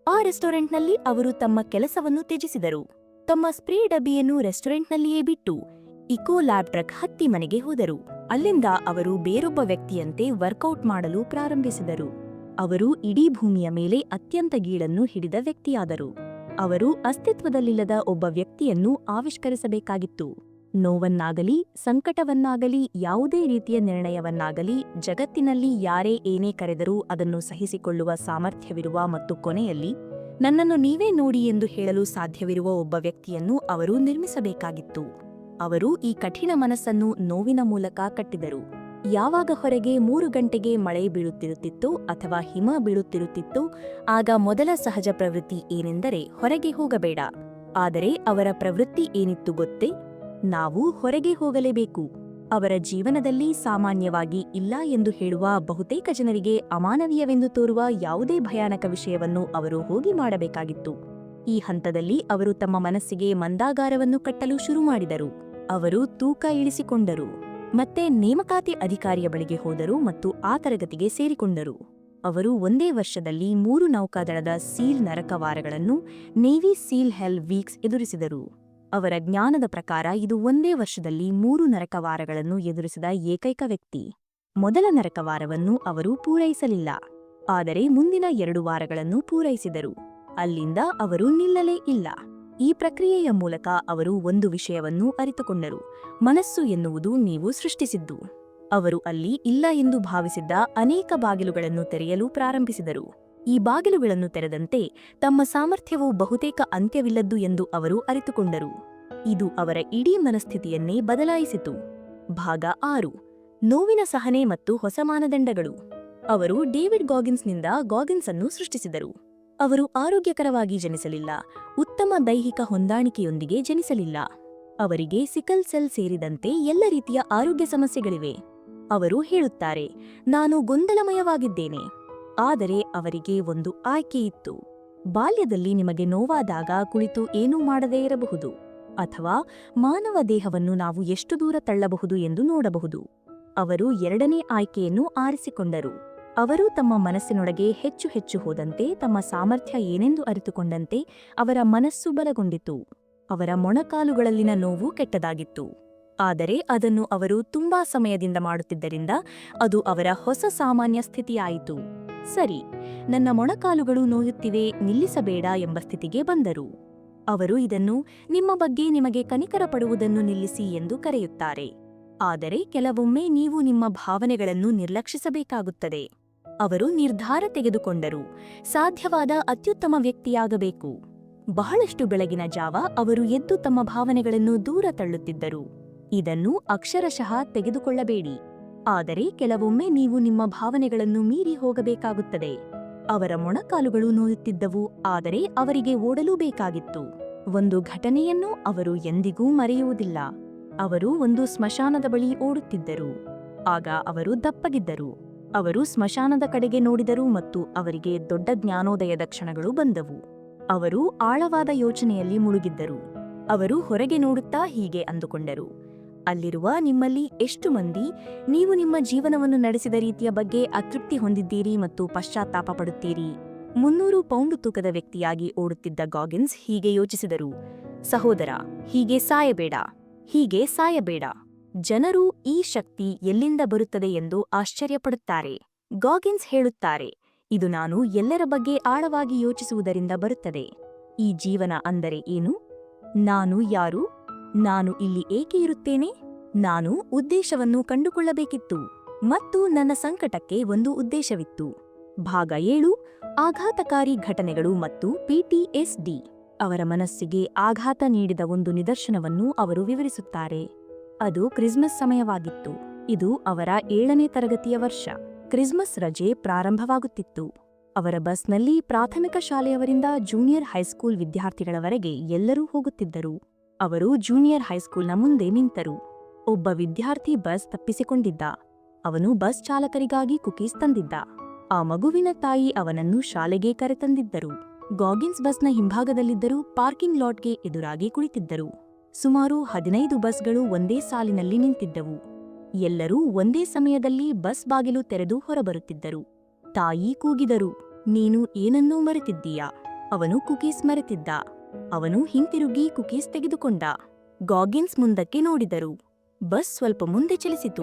ಆ ರೆಸ್ಟೋರೆಂಟ್ನಲ್ಲಿ ಅವರು ತಮ್ಮ ಕೆಲಸವನ್ನು ತ್ಯಜಿಸಿದರು. ತಮ್ಮ ಸ್ಪ್ರೇ ಡಬ್ಬಿಯನ್ನು ರೆಸ್ಟೋರೆಂಟ್ನಲ್ಲಿಯೇ ಬಿಟ್ಟು ಇಕೋ ಲ್ಯಾಬ್ ಟ್ರಕ್ ಹತ್ತಿ ಮನೆಗೆ ಹೋದರು. ಅಲ್ಲಿಂದ ಅವರು ಬೇರೊಬ್ಬ ವ್ಯಕ್ತಿಯಂತೆ ವರ್ಕೌಟ್ ಮಾಡಲು ಪ್ರಾರಂಭಿಸಿದರು. ಅವರು ಇಡೀ ಭೂಮಿಯ ಮೇಲೆ ಅತ್ಯಂತ ಗೀಳನ್ನು ಹಿಡಿದ ವ್ಯಕ್ತಿಯಾದರು. ಅವರು ಅಸ್ತಿತ್ವದಲ್ಲಿಲ್ಲದ ಒಬ್ಬ ವ್ಯಕ್ತಿಯನ್ನು ಆವಿಷ್ಕರಿಸಬೇಕಾಗಿತ್ತು. ನೋವನ್ನಾಗಲಿ, ಸಂಕಟವನ್ನಾಗಲಿ, ಯಾವುದೇ ರೀತಿಯ ನಿರ್ಣಯವನ್ನಾಗಲಿ, ಜಗತ್ತಿನಲ್ಲಿ ಯಾರೇ ಏನೇ ಕರೆದರೂ ಅದನ್ನು ಸಹಿಸಿಕೊಳ್ಳುವ ಸಾಮರ್ಥ್ಯವಿರುವ ಮತ್ತು ಕೊನೆಯಲ್ಲಿ, ನನ್ನನ್ನು ನೀವೇ ನೋಡಿ ಎಂದು ಹೇಳಲು ಸಾಧ್ಯವಿರುವ ಒಬ್ಬ ವ್ಯಕ್ತಿಯನ್ನು ಅವರು ನಿರ್ಮಿಸಬೇಕಾಗಿತ್ತು. ಅವರು ಈ ಕಠಿಣ ಮನಸ್ಸನ್ನು ನೋವಿನ ಮೂಲಕ ಕಟ್ಟಿದರು. ಯಾವಾಗ ಹೊರಗೆ ಮೂರು ಗಂಟೆಗೆ ಮಳೆ ಬೀಳುತ್ತಿರುತ್ತಿತ್ತು ಅಥವಾ ಹಿಮ ಬೀಳುತ್ತಿರುತ್ತಿತ್ತು, ಆಗ ಮೊದಲ ಸಹಜ ಪ್ರವೃತ್ತಿ ಏನೆಂದರೆ ಹೊರಗೆ ಹೋಗಬೇಡ. ಆದರೆ ಅವರ ಪ್ರವೃತ್ತಿ ಏನಿತ್ತು ಗೊತ್ತೇ? ನಾವು ಹೊರಗೆ ಹೋಗಲೇಬೇಕು. ಅವರ ಜೀವನದಲ್ಲಿ ಸಾಮಾನ್ಯವಾಗಿ ಇಲ್ಲ ಎಂದು ಹೇಳುವ ಬಹುತೇಕ ಜನರಿಗೆ ಅಮಾನವೀಯವೆಂದು ತೋರುವ ಯಾವುದೇ ಭಯಾನಕ ವಿಷಯವನ್ನು ಅವರು ಹೋಗಿ ಮಾಡಬೇಕಾಗಿತ್ತು. ಈ ಹಂತದಲ್ಲಿ ಅವರು ತಮ್ಮ ಮನಸ್ಸಿಗೆ ಮಂದಾಗಾರವನ್ನು ಕಟ್ಟಲು ಶುರು ಮಾಡಿದರು. ಅವರು ತೂಕ ಇಳಿಸಿಕೊಂಡರು. ಮತ್ತೆ ನೇಮಕಾತಿ ಅಧಿಕಾರಿಯ ಬಳಿಗೆ ಹೋದರು ಮತ್ತು ಆ ತರಗತಿಗೆ ಸೇರಿಕೊಂಡರು. ಅವರು ಒಂದೇ ವರ್ಷದಲ್ಲಿ ಮೂರು ನೌಕಾದಳದ ಸೀಲ್ ನರಕವಾರಗಳನ್ನು ನೇವಿ ಸೀಲ್ ಹೆಲ್ ವೀಕ್ಸ್ ಎದುರಿಸಿದರು. ಅವರ ಜ್ಞಾನದ ಪ್ರಕಾರ ಇದು ಒಂದೇ ವರ್ಷದಲ್ಲಿ ಮೂರು ನರಕವಾರಗಳನ್ನು ಎದುರಿಸಿದ ಏಕೈಕ ವ್ಯಕ್ತಿ. ಮೊದಲ ನರಕವಾರವನ್ನು ಅವರು ಪೂರೈಸಲಿಲ್ಲ. ಆದರೆ ಮುಂದಿನ ಎರಡು ವಾರಗಳನ್ನು ಪೂರೈಸಿದರು. ಅಲ್ಲಿಂದ ಅವರು ನಿಲ್ಲಲೇ ಇಲ್ಲ. ಈ ಪ್ರಕ್ರಿಯೆಯ ಮೂಲಕ ಅವರು ಒಂದು ವಿಷಯವನ್ನು ಅರಿತುಕೊಂಡರು. ಮನಸ್ಸು ಎನ್ನುವುದು ನೀವು ಸೃಷ್ಟಿಸಿದ್ದು. ಅವರು ಅಲ್ಲಿ ಇಲ್ಲ ಎಂದು ಭಾವಿಸಿದ್ದ ಅನೇಕ ಬಾಗಿಲುಗಳನ್ನು ತೆರೆಯಲು ಪ್ರಾರಂಭಿಸಿದರು. ಈ ಬಾಗಿಲುಗಳನ್ನು ತೆರೆದಂತೆ ತಮ್ಮ ಸಾಮರ್ಥ್ಯವು ಬಹುತೇಕ ಅಂತ್ಯವಿಲ್ಲದ್ದು ಎಂದು ಅವರು ಅರಿತುಕೊಂಡರು. ಇದು ಅವರ ಇಡೀ ಮನಸ್ಥಿತಿಯನ್ನೇ ಬದಲಾಯಿಸಿತು. ಭಾಗ ಆರು. ನೋವಿನ ಸಹನೆ ಮತ್ತು ಹೊಸ ಮಾನದಂಡಗಳು ಅವರು ಡೇವಿಡ್ ಗಾಗಿನ್ಸ್ನಿಂದ ಗಾಗಿನ್ಸ್ ಅನ್ನು ಸೃಷ್ಟಿಸಿದರು. ಅವರು ಆರೋಗ್ಯಕರವಾಗಿ ಜನಿಸಲಿಲ್ಲ. ಉತ್ತಮ ದೈಹಿಕ ಹೊಂದಾಣಿಕೆಯೊಂದಿಗೆ ಜನಿಸಲಿಲ್ಲ. ಅವರಿಗೆ ಸಿಕಲ್ ಸೆಲ್ ಸೇರಿದಂತೆ ಎಲ್ಲ ರೀತಿಯ ಆರೋಗ್ಯ ಸಮಸ್ಯೆಗಳಿವೆ. ಅವರು ಹೇಳುತ್ತಾರೆ, ನಾನು ಗೊಂದಲಮಯವಾಗಿದ್ದೇನೆ. ಆದರೆ ಅವರಿಗೆ ಒಂದು ಆಯ್ಕೆ ಇತ್ತು. ಬಾಲ್ಯದಲ್ಲಿ ನಿಮಗೆ ನೋವಾದಾಗ ಕುಳಿತು ಏನೂ ಮಾಡದೇ ಇರಬಹುದು. ಅಥವಾ ಮಾನವ ದೇಹವನ್ನು ನಾವು ಎಷ್ಟು ದೂರ ತಳ್ಳಬಹುದು ಎಂದು ನೋಡಬಹುದು. ಅವರು ಎರಡನೇ ಆಯ್ಕೆಯನ್ನು ಆರಿಸಿಕೊಂಡರು. ಅವರು ತಮ್ಮ ಮನಸ್ಸಿನೊಳಗೆ ಹೆಚ್ಚು ಹೆಚ್ಚು ಹೋದಂತೆ, ತಮ್ಮ ಸಾಮರ್ಥ್ಯ ಏನೆಂದು ಅರಿತುಕೊಂಡಂತೆ ಅವರ ಮನಸ್ಸು ಬಲಗೊಂಡಿತು. ಅವರ ಮೊಣಕಾಲುಗಳಲ್ಲಿನ ನೋವು ಕೆಟ್ಟದಾಗಿತ್ತು. ಆದರೆ ಅದನ್ನು ಅವರು ತುಂಬಾ ಸಮಯದಿಂದ ಮಾಡುತ್ತಿದ್ದರಿಂದ ಅದು ಅವರ ಹೊಸ ಸಾಮಾನ್ಯ ಸ್ಥಿತಿಯಾಯಿತು. ಸರಿ, ನನ್ನ ಮೊಣಕಾಲುಗಳು ನೋಯುತ್ತಿವೆ, ನಿಲ್ಲಿಸಬೇಡ ಎಂಬ ಸ್ಥಿತಿಗೆ ಬಂದರು. ಅವರು ಇದನ್ನು ನಿಮ್ಮ ಬಗ್ಗೆ ನಿಮಗೆ ಕನಿಕರ ಪಡುವುದನ್ನು ನಿಲ್ಲಿಸಿ ಎಂದು ಕರೆಯುತ್ತಾರೆ. ಆದರೆ ಕೆಲವೊಮ್ಮೆ ನೀವು ನಿಮ್ಮ ಭಾವನೆಗಳನ್ನು ನಿರ್ಲಕ್ಷಿಸಬೇಕಾಗುತ್ತದೆ. ಅವರು ನಿರ್ಧಾರ ತೆಗೆದುಕೊಂಡರು. ಸಾಧ್ಯವಾದ ಅತ್ಯುತ್ತಮ ವ್ಯಕ್ತಿಯಾಗಬೇಕು. ಬಹಳಷ್ಟು ಬೆಳಗಿನ ಜಾವ ಅವರು ಎದ್ದು ತಮ್ಮ ಭಾವನೆಗಳನ್ನು ದೂರ ತಳ್ಳುತ್ತಿದ್ದರು. ಇದನ್ನು ಅಕ್ಷರಶಃ ತೆಗೆದುಕೊಳ್ಳಬೇಡಿ. ಆದರೆ ಕೆಲವೊಮ್ಮೆ ನೀವು ನಿಮ್ಮ ಭಾವನೆಗಳನ್ನು ಮೀರಿ ಹೋಗಬೇಕಾಗುತ್ತದೆ. ಅವರ ಮೊಣಕಾಲುಗಳು ನೋಯುತ್ತಿದ್ದವು, ಆದರೆ ಅವರಿಗೆ ಓಡಲೂ ಬೇಕಾಗಿತ್ತು ಒಂದು ಘಟನೆಯನ್ನು ಅವರು ಎಂದಿಗೂ ಮರೆಯುವುದಿಲ್ಲ. ಅವರು ಒಂದು ಸ್ಮಶಾನದ ಬಳಿ ಓಡುತ್ತಿದ್ದರು. ಆಗ ಅವರು ದಪ್ಪಗಿದ್ದರು. ಅವರು ಸ್ಮಶಾನದ ಕಡೆಗೆ ನೋಡಿದರು ಮತ್ತು ಅವರಿಗೆ ದೊಡ್ಡ ಜ್ಞಾನೋದಯದ ಕ್ಷಣಗಳು ಬಂದವು. ಅವರು ಆಳವಾದ ಯೋಚನೆಯಲ್ಲಿ ಮುಳುಗಿದ್ದರು. ಅವರು ಹೊರಗೆ ನೋಡುತ್ತಾ ಹೀಗೆ ಅಂದುಕೊಂಡರು. ಅಲ್ಲಿರುವ ನಿಮ್ಮಲ್ಲಿ ಎಷ್ಟು ಮಂದಿ, ನೀವು ನಿಮ್ಮ ಜೀವನವನ್ನು ನಡೆಸಿದ ರೀತಿಯ ಬಗ್ಗೆ ಅತೃಪ್ತಿ ಹೊಂದಿದ್ದೀರಿ ಮತ್ತು ಪಶ್ಚಾತ್ತಾಪ ಪಡುತ್ತೀರಿ. ಮುನ್ನೂರು ಪೌಂಡ್ ತೂಕದ ವ್ಯಕ್ತಿಯಾಗಿ ಓಡುತ್ತಿದ್ದ ಗಾಗಿನ್ಸ್ ಹೀಗೆ ಯೋಚಿಸಿದರು. ಸಹೋದರ, ಹೀಗೆ ಸಾಯಬೇಡ. ಹೀಗೆ ಸಾಯಬೇಡ. ಜನರು ಈ ಶಕ್ತಿ ಎಲ್ಲಿಂದ ಬರುತ್ತದೆ ಎಂದು ಆಶ್ಚರ್ಯಪಡುತ್ತಾರೆ. ಗಾಗಿನ್ಸ್ ಹೇಳುತ್ತಾರೆ, ಇದು ನಾನು ಎಲ್ಲರ ಬಗ್ಗೆ ಆಳವಾಗಿ ಯೋಚಿಸುವುದರಿಂದ ಬರುತ್ತದೆ. ಈ ಜೀವನ ಅಂದರೆ ಏನು? ನಾನು ಯಾರು? ನಾನು ಇಲ್ಲಿ ಏಕೆ ಇರುತ್ತೇನೆ? ನಾನು ಉದ್ದೇಶವನ್ನು ಕಂಡುಕೊಳ್ಳಬೇಕಿತ್ತು. ಮತ್ತು ನನ್ನ ಸಂಕಟಕ್ಕೆ ಒಂದು ಉದ್ದೇಶವಿತ್ತು. ಭಾಗ ಏಳು, ಆಘಾತಕಾರಿ ಘಟನೆಗಳು ಮತ್ತು ಪಿಟಿಎಸ್ಡಿ ಅವರ ಮನಸ್ಸಿಗೆ ಆಘಾತ ನೀಡಿದ ಒಂದು ನಿದರ್ಶನವನ್ನು ಅವರು ವಿವರಿಸುತ್ತಾರೆ. ಅದು ಕ್ರಿಸ್ಮಸ್ ಸಮಯವಾಗಿತ್ತು. ಇದು ಅವರ ಏಳನೇ ತರಗತಿಯ ವರ್ಷ. ಕ್ರಿಸ್ಮಸ್ ರಜೆ ಪ್ರಾರಂಭವಾಗುತ್ತಿತ್ತು. ಅವರ ಬಸ್ನಲ್ಲಿ ಪ್ರಾಥಮಿಕ ಶಾಲೆಯವರಿಂದ ಜೂನಿಯರ್ ಹೈಸ್ಕೂಲ್ ವಿದ್ಯಾರ್ಥಿಗಳವರೆಗೆ ಎಲ್ಲರೂ ಹೋಗುತ್ತಿದ್ದರು. ಅವರು ಜೂನಿಯರ್ ಹೈಸ್ಕೂಲ್ನ ಮುಂದೆ ನಿಂತರು. ಒಬ್ಬ ವಿದ್ಯಾರ್ಥಿ ಬಸ್ ತಪ್ಪಿಸಿಕೊಂಡಿದ್ದ. ಅವನು ಬಸ್ ಚಾಲಕರಿಗಾಗಿ ಕುಕೀಸ್ ತಂದಿದ್ದ. ಆ ಮಗುವಿನ ತಾಯಿ ಅವನನ್ನು ಶಾಲೆಗೆ ಕರೆತಂದಿದ್ದರು. ಗಾಗಿನ್ಸ್ ಬಸ್ನ ಹಿಂಭಾಗದಲ್ಲಿದ್ದರೂ ಪಾರ್ಕಿಂಗ್ ಲಾಟ್ಗೆ ಎದುರಾಗಿ ಕುಳಿತಿದ್ದರು. ಸುಮಾರು ಹದಿನೈದು ಬಸ್ಗಳು ಒಂದೇ ಸಾಲಿನಲ್ಲಿ ನಿಂತಿದ್ದವು. ಎಲ್ಲರೂ ಒಂದೇ ಸಮಯದಲ್ಲಿ ಬಸ್ ಬಾಗಿಲು ತೆರೆದು ಹೊರಬರುತ್ತಿದ್ದರು. ತಾಯಿ ಕೂಗಿದರು, ನೀನು ಏನನ್ನೂ ಮರೆತಿದ್ದೀಯಾ? ಅವನು ಕುಕೀಸ್ ಮರೆತಿದ್ದ. ಅವನು ಹಿಂತಿರುಗಿ ಕುಕೀಸ್ ತೆಗೆದುಕೊಂಡ. ಗಾಗಿನ್ಸ್ ಮುಂದಕ್ಕೆ ನೋಡಿದರು. ಬಸ್ ಸ್ವಲ್ಪ ಮುಂದೆ ಚಲಿಸಿತು.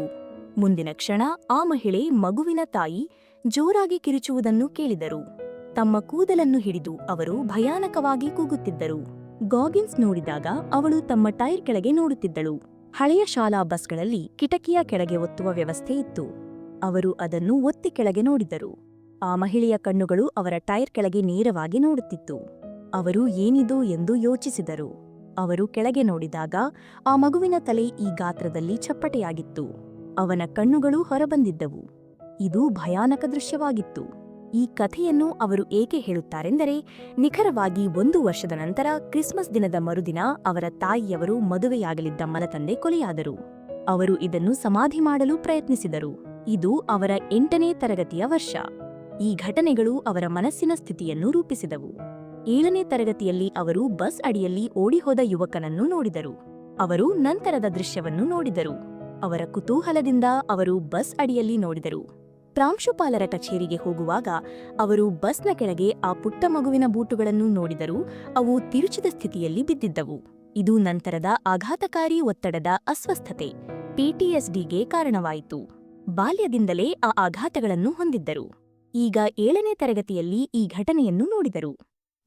ಮುಂದಿನ ಕ್ಷಣ ಆ ಮಹಿಳೆ ಮಗುವಿನ ತಾಯಿ ಜೋರಾಗಿ ಕಿರುಚುವುದನ್ನು ಕೇಳಿದರು. ತಮ್ಮ ಕೂದಲನ್ನು ಹಿಡಿದು ಅವರು ಭಯಾನಕವಾಗಿ ಕೂಗುತ್ತಿದ್ದರು. ಗಾಗಿನ್ಸ್ ನೋಡಿದಾಗ ಅವಳು ತಮ್ಮ ಟೈರ್ ಕೆಳಗೆ ನೋಡುತ್ತಿದ್ದಳು. ಹಳೆಯ ಶಾಲಾ ಬಸ್ಗಳಲ್ಲಿ ಕಿಟಕಿಯ ಕೆಳಗೆ ಒತ್ತುವ ವ್ಯವಸ್ಥೆ ಇತ್ತು. ಅವರು ಅದನ್ನು ಒತ್ತಿ ಕೆಳಗೆ ನೋಡಿದರು. ಆ ಮಹಿಳೆಯ ಕಣ್ಣುಗಳು ಅವರ ಟೈರ್ ಕೆಳಗೆ ನೇರವಾಗಿ ನೋಡುತ್ತಿತ್ತು. ಅವರು ಏನಿದು ಎಂದು ಯೋಚಿಸಿದರು. ಅವರು ಕೆಳಗೆ ನೋಡಿದಾಗ ಆ ಮಗುವಿನ ತಲೆ ಈ ಗಾತ್ರದಲ್ಲಿ ಚಪ್ಪಟೆಯಾಗಿತ್ತು. ಅವನ ಕಣ್ಣುಗಳು ಹೊರಬಂದಿದ್ದವು. ಇದು ಭಯಾನಕ ದೃಶ್ಯವಾಗಿತ್ತು. ಈ ಕಥೆಯನ್ನು ಅವರು ಏಕೆ ಹೇಳುತ್ತಾರೆಂದರೆ, ನಿಖರವಾಗಿ ಒಂದು ವರ್ಷದ ನಂತರ ಕ್ರಿಸ್ಮಸ್ ದಿನದ ಮರುದಿನ ಅವರ ತಾಯಿಯವರು ಮದುವೆಯಾಗಲಿದ್ದ ಮನತಂದೆ ಕೊಲೆಯಾದರು. ಅವರು ಇದನ್ನು ಸಮಾಧಿ ಮಾಡಲು ಪ್ರಯತ್ನಿಸಿದರು. ಇದು ಅವರ ಎಂಟನೇ ತರಗತಿಯ ವರ್ಷ. ಈ ಘಟನೆಗಳು ಅವರ ಮನಸ್ಸಿನ ಸ್ಥಿತಿಯನ್ನು ರೂಪಿಸಿದವು. ಏಳನೇ ತರಗತಿಯಲ್ಲಿ ಅವರು ಬಸ್ ಅಡಿಯಲ್ಲಿ ಓಡಿಹೋದ ಯುವಕನನ್ನು ನೋಡಿದರು. ಅವರು ನಂತರದ ದೃಶ್ಯವನ್ನು ನೋಡಿದರು. ಅವರ ಕುತೂಹಲದಿಂದ ಅವರು ಬಸ್ ಅಡಿಯಲ್ಲಿ ನೋಡಿದರು. ಪ್ರಾಂಶುಪಾಲರ ಕಚೇರಿಗೆ ಹೋಗುವಾಗ ಅವರು ಬಸ್ನ ಕೆಳಗೆ ಆ ಪುಟ್ಟ ಮಗುವಿನ ಬೂಟುಗಳನ್ನು ನೋಡಿದರು ಅವು ತಿರುಚಿದ ಸ್ಥಿತಿಯಲ್ಲಿ ಬಿದ್ದಿದ್ದವು. ಇದು ನಂತರದ ಆಘಾತಕಾರಿ ಒತ್ತಡದ ಅಸ್ವಸ್ಥತೆ ಪಿಟಿಎಸ್ಡಿಗೆ ಕಾರಣವಾಯಿತು. ಬಾಲ್ಯದಿಂದಲೇ ಆ ಆಘಾತಗಳನ್ನು ಹೊಂದಿದ್ದರು. ಈಗ ಏಳನೇ ತರಗತಿಯಲ್ಲಿ ಈ ಘಟನೆಯನ್ನು ನೋಡಿದರು.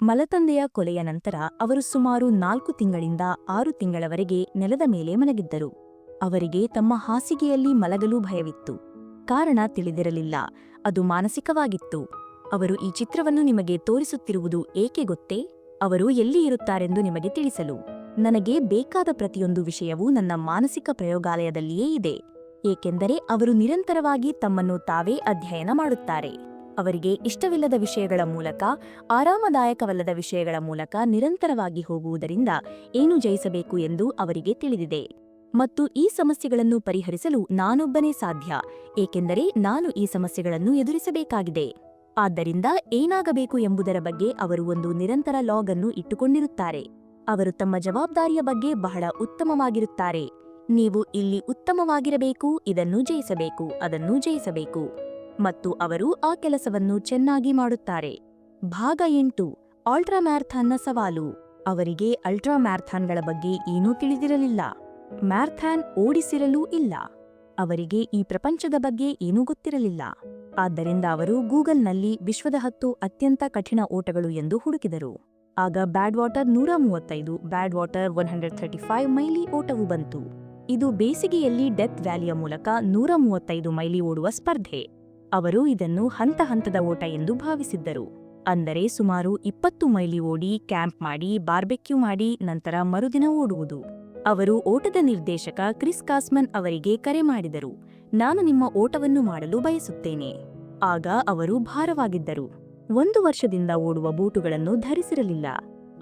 ಮಲತಂದೆಯ ಕೊಲೆಯ ನಂತರ ಅವರು ಸುಮಾರು ನಾಲ್ಕು ತಿಂಗಳಿಂದ ಆರು ತಿಂಗಳವರೆಗೆ ನೆಲದ ಮೇಲೆ ಮಲಗಿದ್ದರು. ಅವರಿಗೆ ತಮ್ಮ ಹಾಸಿಗೆಯಲ್ಲಿ ಮಲಗಲು ಭಯವಿತ್ತು. ಕಾರಣ ತಿಳಿದಿರಲಿಲ್ಲ. ಅದು ಮಾನಸಿಕವಾಗಿತ್ತು. ಅವರು ಈ ಚಿತ್ರವನ್ನು ನಿಮಗೆ ತೋರಿಸುತ್ತಿರುವುದು ಏಕೆ ಗೊತ್ತೇ? ಅವರು ಎಲ್ಲಿ ಇರುತ್ತಾರೆಂದು ನಿಮಗೆ ತಿಳಿಸಲು. ನನಗೆ ಬೇಕಾದ ಪ್ರತಿಯೊಂದು ವಿಷಯವೂ ನನ್ನ ಮಾನಸಿಕ ಪ್ರಯೋಗಾಲಯದಲ್ಲಿಯೇ ಇದೆ. ಏಕೆಂದರೆ ಅವರು ನಿರಂತರವಾಗಿ ತಮ್ಮನ್ನು ತಾವೇ ಅಧ್ಯಯನ ಮಾಡುತ್ತಾರೆ. ಅವರಿಗೆ ಇಷ್ಟವಿಲ್ಲದ ವಿಷಯಗಳ ಮೂಲಕ, ಆರಾಮದಾಯಕವಲ್ಲದ ವಿಷಯಗಳ ಮೂಲಕ ನಿರಂತರವಾಗಿ ಹೋಗುವುದರಿಂದ ಏನು ಜಯಿಸಬೇಕು ಎಂದು ಅವರಿಗೆ ತಿಳಿದಿದೆ. ಮತ್ತು ಈ ಸಮಸ್ಯೆಗಳನ್ನು ಪರಿಹರಿಸಲು ನಾನೊಬ್ಬನೇ ಸಾಧ್ಯ, ಏಕೆಂದರೆ ನಾನು ಈ ಸಮಸ್ಯೆಗಳನ್ನು ಎದುರಿಸಬೇಕಾಗಿದೆ. ಆದ್ದರಿಂದ ಏನಾಗಬೇಕು ಎಂಬುದರ ಬಗ್ಗೆ ಅವರು ಒಂದು ನಿರಂತರ ಲಾಗ್ ಅನ್ನು ಇಟ್ಟುಕೊಂಡಿರುತ್ತಾರೆ. ಅವರು ತಮ್ಮ ಜವಾಬ್ದಾರಿಯ ಬಗ್ಗೆ ಬಹಳ ಉತ್ತಮವಾಗಿರುತ್ತಾರೆ. ನೀವು ಇಲ್ಲಿ ಉತ್ತಮವಾಗಿರಬೇಕು, ಇದನ್ನು ಜಯಿಸಬೇಕು, ಅದನ್ನು ಜಯಿಸಬೇಕು. ಮತ್ತು ಅವರು ಆ ಕೆಲಸವನ್ನು ಚೆನ್ನಾಗಿ ಮಾಡುತ್ತಾರೆ. ಭಾಗ ಎಂಟು, ಅಲ್ಟ್ರಾ ಮ್ಯಾರಥಾನ್ನ ಸವಾಲು. ಅವರಿಗೆ ಅಲ್ಟ್ರಾ ಮ್ಯಾರಥಾನ್ಗಳ ಬಗ್ಗೆ ಏನೂ ತಿಳಿದಿರಲಿಲ್ಲ. ಮ್ಯಾರಥಾನ್ ಓಡಿಸಿರಲೂ ಇಲ್ಲ. ಅವರಿಗೆ ಈ ಪ್ರಪಂಚದ ಬಗ್ಗೆ ಏನೂ ಗೊತ್ತಿರಲಿಲ್ಲ. ಆದ್ದರಿಂದ ಅವರು ಗೂಗಲ್ನಲ್ಲಿ ವಿಶ್ವದ ಹತ್ತು ಅತ್ಯಂತ ಕಠಿಣ ಓಟಗಳು ಎಂದು ಹುಡುಕಿದರು. ಆಗ ಬ್ಯಾಡ್ ವಾಟರ್ ನೂರ ಮೂವತ್ತೈದು Badwater one hundred thirty five mile ಓಟವು ಬಂತು. ಇದು ಬೇಸಿಗೆಯಲ್ಲಿ ಡೆತ್ ವ್ಯಾಲಿಯ ಮೂಲಕ ನೂರ ಮೂವತ್ತೈದು ಮೈಲಿ ಓಡುವ ಸ್ಪರ್ಧೆ. ಅವರು ಇದನ್ನು ಹಂತ ಹಂತದ ಓಟ ಎಂದು ಭಾವಿಸಿದ್ದರು. ಅಂದರೆ ಸುಮಾರು ಇಪ್ಪತ್ತು ಮೈಲಿ ಓಡಿ ಕ್ಯಾಂಪ್ ಮಾಡಿ, ಬಾರ್ಬೆಕ್ಯೂ ಮಾಡಿ, ನಂತರ ಮರುದಿನ ಓಡುವುದು. ಅವರು ಓಟದ ನಿರ್ದೇಶಕ ಕ್ರಿಸ್ ಕಾಸ್ಮನ್ ಅವರಿಗೆ ಕರೆ ಮಾಡಿದರು. ನಾನು ನಿಮ್ಮ ಓಟವನ್ನು ಮಾಡಲು ಬಯಸುತ್ತೇನೆ. ಆಗ ಅವರು ಭಾರವಾಗಿದ್ದರು. ಒಂದು ವರ್ಷದಿಂದ ಓಡುವ ಬೂಟುಗಳನ್ನು ಧರಿಸಿರಲಿಲ್ಲ.